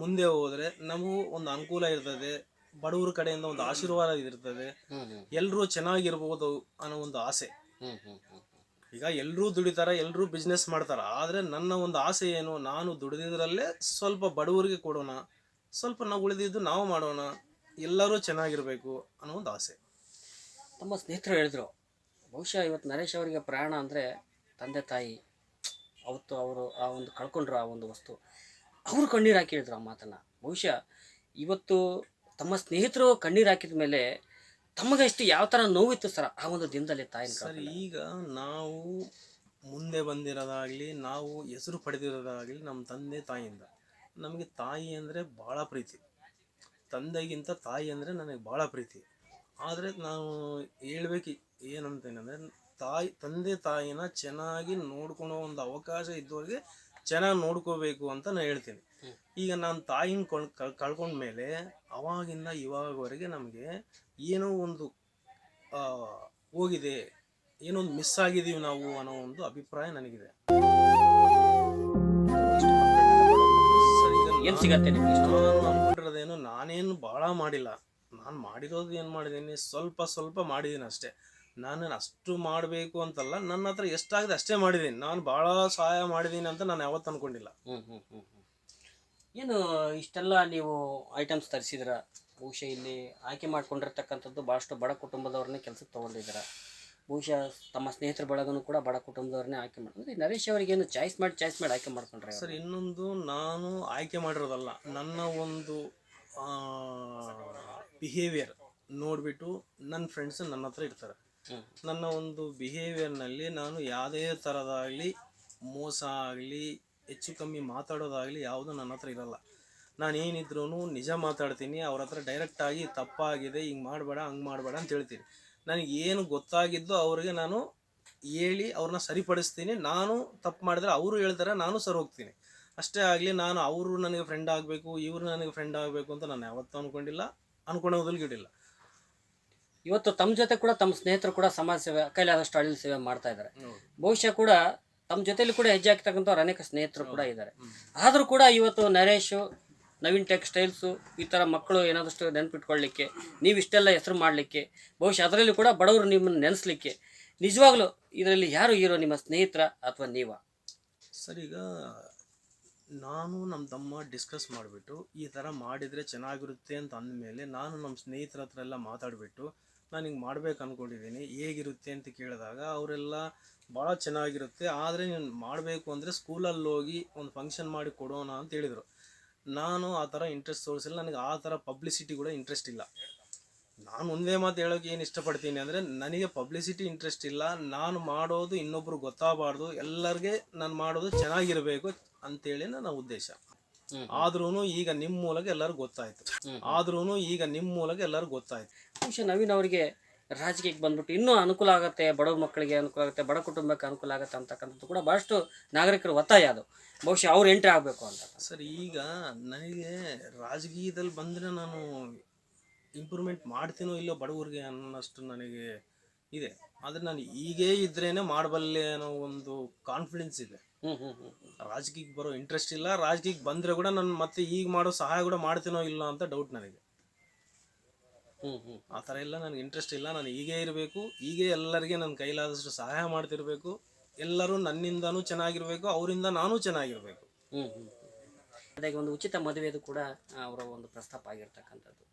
ಮುಂದೆ ಹೋದರೆ ನಮಗೂ ಒಂದು ಅನುಕೂಲ ಇರ್ತದೆ. ಬಡವರ ಕಡೆಯಿಂದ ಒಂದು ಆಶೀರ್ವಾದ ಇರ್ತದೆ. ಎಲ್ಲರೂ ಚೆನ್ನಾಗಿರ್ಬೋದು ಅನ್ನೋ ಒಂದು ಆಸೆ. ಈಗ ಎಲ್ಲರೂ ದುಡಿತಾರೆ ಎಲ್ಲರೂ ಬಿಸ್ನೆಸ್ ಮಾಡ್ತಾರೆ. ಆದರೆ ನನ್ನ ಒಂದು ಆಸೆ ಏನು? ನಾನು ದುಡಿದಿದ್ರಲ್ಲೇ ಸ್ವಲ್ಪ ಬಡವರಿಗೆ ಕೊಡೋಣ ಸ್ವಲ್ಪ ನಾವು ಉಳಿದಿದ್ದು ನಾವು ಮಾಡೋಣ ಎಲ್ಲರೂ ಚೆನ್ನಾಗಿರಬೇಕು ಅನ್ನೋ ಒಂದು ಆಸೆ. ತಮ್ಮ ಸ್ನೇಹಿತರು ಹೇಳಿದ್ರು ಬಹುಶಃ ಇವತ್ತು ನರೇಶ್ ಅವರಿಗೆ ಪ್ರಾಣ ಅಂದರೆ ತಂದೆ ತಾಯಿ. ಅವತ್ತು ಅವರು ಆ ಒಂದು ಕಳ್ಕೊಂಡ್ರು ಆ ಒಂದು ವಸ್ತು. ಅವರು ಕಣ್ಣೀರು ಹಾಕಿದ್ರು ಆ ಮಾತನ್ನು. ಬಹುಶಃ ಇವತ್ತು ತಮ್ಮ ಸ್ನೇಹಿತರು ಕಣ್ಣೀರು ಹಾಕಿದ ಮೇಲೆ ತಮಗೆ ಎಷ್ಟು ಯಾವ ಥರ ನೋವಿತ್ತು ಸರ್ ಆ ಒಂದು ದಿನದಲ್ಲಿ ತಾಯಿ ಸರ್ ಈಗ ನಾವು ಮುಂದೆ ಬಂದಿರೋದಾಗಲಿ ನಾವು ಹೆಸರು ಪಡೆದಿರೋದಾಗಲಿ ನಮ್ಮ ತಂದೆ ತಾಯಿಯಿಂದ. ನಮಗೆ ತಾಯಿ ಅಂದರೆ ಭಾಳ ಪ್ರೀತಿ. ತಂದೆಗಿಂತ ತಾಯಿ ಅಂದರೆ ನನಗೆ ಭಾಳ ಪ್ರೀತಿ. ಆದರೆ ನಾವು ಹೇಳ್ಬೇಕು ಏನಂತೇನೆಂದರೆ ತಾಯಿ ತಂದೆ ತಾಯಿನ ಚೆನ್ನಾಗಿ ನೋಡ್ಕೊಳೋ ಒಂದು ಅವಕಾಶ ಇದ್ದವರಿಗೆ ಚೆನ್ನಾಗಿ ನೋಡ್ಕೋಬೇಕು ಅಂತ ನಾನು ಹೇಳ್ತೀನಿ. ಈಗ ನಾನು ತಾಯಿನ ಕೊಂಡ್ ಮೇಲೆ ಕಳ್ಕೊಂಡ್ಮೇಲೆ ಅವಾಗಿಂದ ಇವಾಗವರೆಗೆ ನಮಗೆ ಏನೋ ಒಂದು ಹೋಗಿದೆ ಏನೋ ಒಂದು ಮಿಸ್ ಆಗಿದ್ದೀವಿ ನಾವು ಅನ್ನೋ ಒಂದು ಅಭಿಪ್ರಾಯ ನನಗಿದೆ? ಅನ್ಕೊಂಡಿರೋದೇನು ನಾನೇನು ಭಾಳ ಮಾಡಿಲ್ಲ. ನಾನು ಮಾಡಿರೋದು ಏನು ಮಾಡಿದ್ದೀನಿ? ಸ್ವಲ್ಪ ಸ್ವಲ್ಪ ಮಾಡಿದ್ದೀನಿ ಅಷ್ಟೇ ನಾನು ಅಷ್ಟು ಮಾಡಬೇಕು ಅಂತಲ್ಲ ನನ್ನ ಹತ್ರ ಎಷ್ಟಾಗಿದೆ ಅಷ್ಟೇ ಮಾಡಿದ್ದೀನಿ ನಾನು ಭಾಳ ಸಹಾಯ ಮಾಡಿದ್ದೀನಿ ಅಂತ ನಾನು ಯಾವತ್ತು ಅನ್ಕೊಂಡಿಲ್ಲ. ಹ್ಞೂ ಹ್ಞೂ ಹ್ಞೂ ಹ್ಞೂ ಏನು ಇಷ್ಟೆಲ್ಲ ನೀವು ಐಟಮ್ಸ್ ತರಿಸಿದ್ರ? ಬಹುಶಃ ಇಲ್ಲಿ ಆಯ್ಕೆ ಮಾಡ್ಕೊಂಡಿರ್ತಕ್ಕಂಥದ್ದು ಭಾಳಷ್ಟು ಬಡ ಕುಟುಂಬದವ್ರನ್ನೇ ಕೆಲಸಕ್ಕೆ ತೊಗೊಂಡಿದ್ದೀರ? ಬಹುಶಃ ತಮ್ಮ ಸ್ನೇಹಿತರ ಬಳಗನೂ ಕೂಡ ಬಡ ಕುಟುಂಬದವ್ರನ್ನೇ ಆಯ್ಕೆ ಮಾಡಿ ನರೇಶ್ ಅವರಿಗೆ ಏನು ಚಾಯ್ಸ್ ಮಾಡಿ ಚಾಯ್ಸ್ ಮಾಡಿ ಆಯ್ಕೆ ಮಾಡ್ಕೊಂಡ್ರೆ ಸರ್ ಇನ್ನೊಂದು ನಾನು ಆಯ್ಕೆ ಮಾಡಿರೋದಲ್ಲ ನನ್ನ ಒಂದು ಬಿಹೇವಿಯರ್ ನೋಡಿಬಿಟ್ಟು ನನ್ನ ಫ್ರೆಂಡ್ಸ್ ನನ್ನ ಹತ್ರ ಇರ್ತಾರೆ. ನನ್ನ ಒಂದು ಬಿಹೇವಿಯರ್ನಲ್ಲಿ ನಾನು ಯಾವುದೇ ಥರದಾಗಲಿ ಮೋಸ ಆಗಲಿ, ಹೆಚ್ಚು ಕಮ್ಮಿ ಮಾತಾಡೋದಾಗಲಿ ಯಾವುದು ನನ್ನ ಹತ್ರ ಇರಲ್ಲ. ನಾನು ಏನಿದ್ರು ನಿಜ ಮಾತಾಡ್ತೀನಿ, ಅವ್ರ ಹತ್ರ ಡೈರೆಕ್ಟಾಗಿ ತಪ್ಪಾಗಿದೆ, ಹಿಂಗೆ ಮಾಡಬೇಡ, ಹಂಗೆ ಮಾಡಬೇಡ ಅಂತ ಹೇಳ್ತೀನಿ. ನನಗೆ ಏನು ಗೊತ್ತಾಗಿದ್ದು ಅವ್ರಿಗೆ ನಾನು ಹೇಳಿ ಅವ್ರನ್ನ ಸರಿಪಡಿಸ್ತೀನಿ. ನಾನು ತಪ್ಪು ಮಾಡಿದ್ರೆ ಅವರು ಹೇಳ್ತಾರೆ, ನಾನು ಸರಿ ಹೋಗ್ತೀನಿ. ಅಷ್ಟೇ ಆಗಲಿ ನಾನು ಅವರು ನನಗೆ ಫ್ರೆಂಡ್ ಆಗಬೇಕು, ಇವರು ನನಗೆ ಫ್ರೆಂಡ್ ಆಗಬೇಕು ಅಂತ ನಾನು ಯಾವತ್ತೂ ಅಂದ್ಕೊಂಡಿಲ್ಲ ಅನ್ಕೊಳ್ಳೋದ್ರಲ್ಲಿ ಗಿಡಿಲ್ಲ ಇವತ್ತು ತಮ್ಮ ಜೊತೆ ಕೂಡ ತಮ್ಮ ಸ್ನೇಹಿತರು ಕೂಡ ಸಮಾಜ ಸೇವೆ ಕೈಲಾದಷ್ಟು ಅಳಿಲ್ ಸೇವೆ ಮಾಡ್ತಾ ಇದ್ದಾರೆ. ಬಹುಶಃ ಕೂಡ ತಮ್ಮ ಜೊತೆಯಲ್ಲಿ ಕೂಡ ಹೆಜ್ಜೆ ಹಾಕಿರ್ತಕ್ಕಂಥವ್ರು ಅನೇಕ ಸ್ನೇಹಿತರು ಕೂಡ ಇದ್ದಾರೆ. ಆದರೂ ಕೂಡ ಇವತ್ತು ನರೇಶು ನವೀನ್ ಟೆಕ್ಸ್ಟೈಲ್ಸು ಈ ಥರ ಮಕ್ಕಳು ಏನಾದಷ್ಟು ನೆನಪಿಟ್ಕೊಳ್ಳಿಕ್ಕೆ ನೀವು ಇಷ್ಟೆಲ್ಲ ಹೆಸರು ಮಾಡಲಿಕ್ಕೆ ಬಹುಶಃ ಅದರಲ್ಲಿ ಕೂಡ ಬಡವರು ನಿಮ್ಮನ್ನು ನೆನೆಸ್ಲಿಕ್ಕೆ ನಿಜವಾಗ್ಲೂ ಇದರಲ್ಲಿ ಯಾರು ಇರೋ ನಿಮ್ಮ ಸ್ನೇಹಿತರ ಅಥವಾ ನೀವ? ಸರ್ ಈಗ ನಾನು ನಮ್ಮ ತಮ್ಮ ಡಿಸ್ಕಸ್ ಮಾಡಿಬಿಟ್ಟು ಈ ಥರ ಮಾಡಿದರೆ ಚೆನ್ನಾಗಿರುತ್ತೆ ಅಂತ ಅಂದಮೇಲೆ ನಾನು ನಮ್ಮ ಸ್ನೇಹಿತರ ಹತ್ರ ಎಲ್ಲ ಮಾತಾಡಿಬಿಟ್ಟು ನಾನು ಹಿಂಗೆ ಮಾಡ್ಬೇಕು ಅಂದ್ಕೊಂಡಿದ್ದೀನಿ ಹೇಗಿರುತ್ತೆ ಅಂತ ಕೇಳಿದಾಗ ಅವರೆಲ್ಲ ಭಾಳ ಚೆನ್ನಾಗಿರುತ್ತೆ, ಆದರೆ ನೀನು ಮಾಡಬೇಕು ಅಂದರೆ ಸ್ಕೂಲಲ್ಲಿ ಹೋಗಿ ಒಂದು ಫಂಕ್ಷನ್ ಮಾಡಿ ಕೊಡೋಣ ಅಂತ ಹೇಳಿದರು. ನಾನು ಆ ಥರ ಇಂಟ್ರೆಸ್ಟ್ ತೋರಿಸಿಲ್ಲ, ನನಗೆ ಆ ಥರ ಪಬ್ಲಿಸಿಟಿ ಕೂಡ ಇಂಟ್ರೆಸ್ಟ್ ಇಲ್ಲ. ನಾನು ಒಂದೇ ಮಾತು ಹೇಳೋಕೆ ಏನು ಇಷ್ಟಪಡ್ತೀನಿ ಅಂದರೆ, ನನಗೆ ಪಬ್ಲಿಸಿಟಿ ಇಂಟ್ರೆಸ್ಟ್ ಇಲ್ಲ, ನಾನು ಮಾಡೋದು ಇನ್ನೊಬ್ರು ಗೊತ್ತಾಗಬಾರ್ದು, ಎಲ್ಲರಿಗೆ ನಾನು ಮಾಡೋದು ಚೆನ್ನಾಗಿರಬೇಕು ಅಂತೇಳಿ ನನ್ನ ಉದ್ದೇಶ. ಆದ್ರೂ ಈಗ ನಿಮ್ಮ ಮೂಲಕ ಎಲ್ಲರೂ ಗೊತ್ತಾಯ್ತು. ಆದ್ರೂ ಈಗ ನಿಮ್ಮ ಮೂಲಕ ಎಲ್ಲರೂ ಗೊತ್ತಾಯ್ತು. ಬಹುಶಃ ನವೀನ್ ಅವರಿಗೆ ರಾಜಕೀಯಕ್ಕೆ ಬಂದ್ಬಿಟ್ಟು ಇನ್ನೂ ಅನುಕೂಲ ಆಗುತ್ತೆ ಬಡವ ಮಕ್ಕಳಿಗೆ ಅನುಕೂಲ ಆಗುತ್ತೆ ಬಡ ಕುಟುಂಬಕ್ಕೆ ಅನುಕೂಲ ಆಗುತ್ತೆ ಅಂತಕ್ಕಂಥದ್ದು ಕೂಡ ಭಾಳಷ್ಟು ನಾಗರಿಕರ ಒತ್ತಾಯ ಅದು. ಬಹುಶಃ ಅವ್ರು ಎಂಟ್ರಿ ಆಗಬೇಕು ಅಂತ. ಸರ್ ಈಗ ನನಗೆ ರಾಜಕೀಯದಲ್ಲಿ ಬಂದರೆ ನಾನು ಇಂಪ್ರೂವ್ಮೆಂಟ್ ಮಾಡ್ತೀನೋ ಇಲ್ಲೋ ಬಡವರಿಗೆ ಅನ್ನೋಷ್ಟು ನನಗೆ ಇದೆ. ಆದರೆ ನಾನು ಈಗೇ ಇದ್ರೇನೆ ಮಾಡಬಲ್ಲೆ ಅನ್ನೋ ಒಂದು ಕಾನ್ಫಿಡೆನ್ಸ್ ಇದೆ. ರಾಜಕೀಯಕ್ಕೆ ಬರೋ ಇಂಟ್ರೆಸ್ಟ್ ಇಲ್ಲ. ರಾಜಕೀಯಕ್ಕೆ ಬಂದರೆ ಕೂಡ ನಾನು ಮತ್ತೆ ಈಗ ಮಾಡೋ ಸಹಾಯ ಕೂಡ ಮಾಡ್ತೀನೋ ಇಲ್ಲ ಅಂತ ಡೌಟ್ ನನಗೆ. ಆ ಥರ ಎಲ್ಲ ನನಗೆ ಇಂಟ್ರೆಸ್ಟ್ ಇಲ್ಲ. ನಾನು ಹೀಗೇ ಇರಬೇಕು. ಹೀಗೆ ಎಲ್ಲರಿಗೆ ನನ್ನ ಕೈಲಾದಷ್ಟು ಸಹಾಯ ಮಾಡ್ತಿರ್ಬೇಕು. ಎಲ್ಲರೂ ನನ್ನಿಂದನೂ ಚೆನ್ನಾಗಿರ್ಬೇಕು. ಅವರಿಂದ ನಾನು ಚೆನ್ನಾಗಿರ್ಬೇಕು. ಅದಕ್ಕೆ ಒಂದು ಉಚಿತ ಮದುವೆದು ಕೂಡ ಅವರ ಒಂದು ಪ್ರಸ್ತಾಪ ಆಗಿರ್ತಕ್ಕಂಥದ್ದು.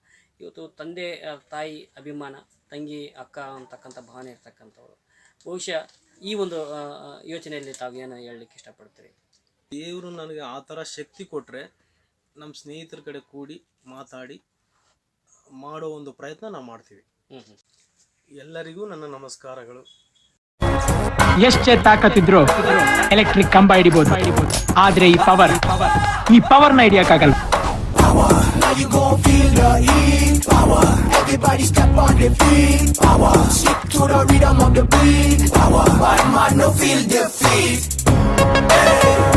ಇವತ್ತು ತಂದೆ ತಾಯಿ ಅಭಿಮಾನ ತಂಗಿ ಅಕ್ಕ ಅಂತಕ್ಕಂಥ ಭಾವನೆ ಇರ್ತಕ್ಕಂಥವ್ರು. ಬಹುಶಃ ಈ ಒಂದು ಯೋಚನೆಯಲ್ಲಿ ತಾವು ಏನು ಹೇಳಲಿಕ್ಕೆ ಇಷ್ಟಪಡ್ತೀರಿ? ದೇವರು ನನಗೆ ಆ ಥರ ಶಕ್ತಿ ಕೊಟ್ಟರೆ ನಮ್ಮ ಸ್ನೇಹಿತರ ಕಡೆ ಕೂಡಿ ಮಾತಾಡಿ ಮಾಡೋ ಒಂದು ಪ್ರಯತ್ನ ನಾವು ಮಾಡ್ತೀವಿ. ಎಲ್ಲರಿಗೂ ನನ್ನ ನಮಸ್ಕಾರಗಳು. ಎಷ್ಟೇ ತಾಕತ್ತಿದ್ರು ಎಲೆಕ್ಟ್ರಿಕ್ ಕಂಬ ಹಿಡಿಬಹುದು ಆದ್ರೆ ಈ ಪವರ್ ಈ ಪವರ್ನ ಹಿಡಿಯಕ್ಕಾಗಲ್ಲ. You gon' feel the heat. Power. Everybody step on the feet. Power. Stick to the rhythm of the beat. Power. Bad man no feel defeat. Hey.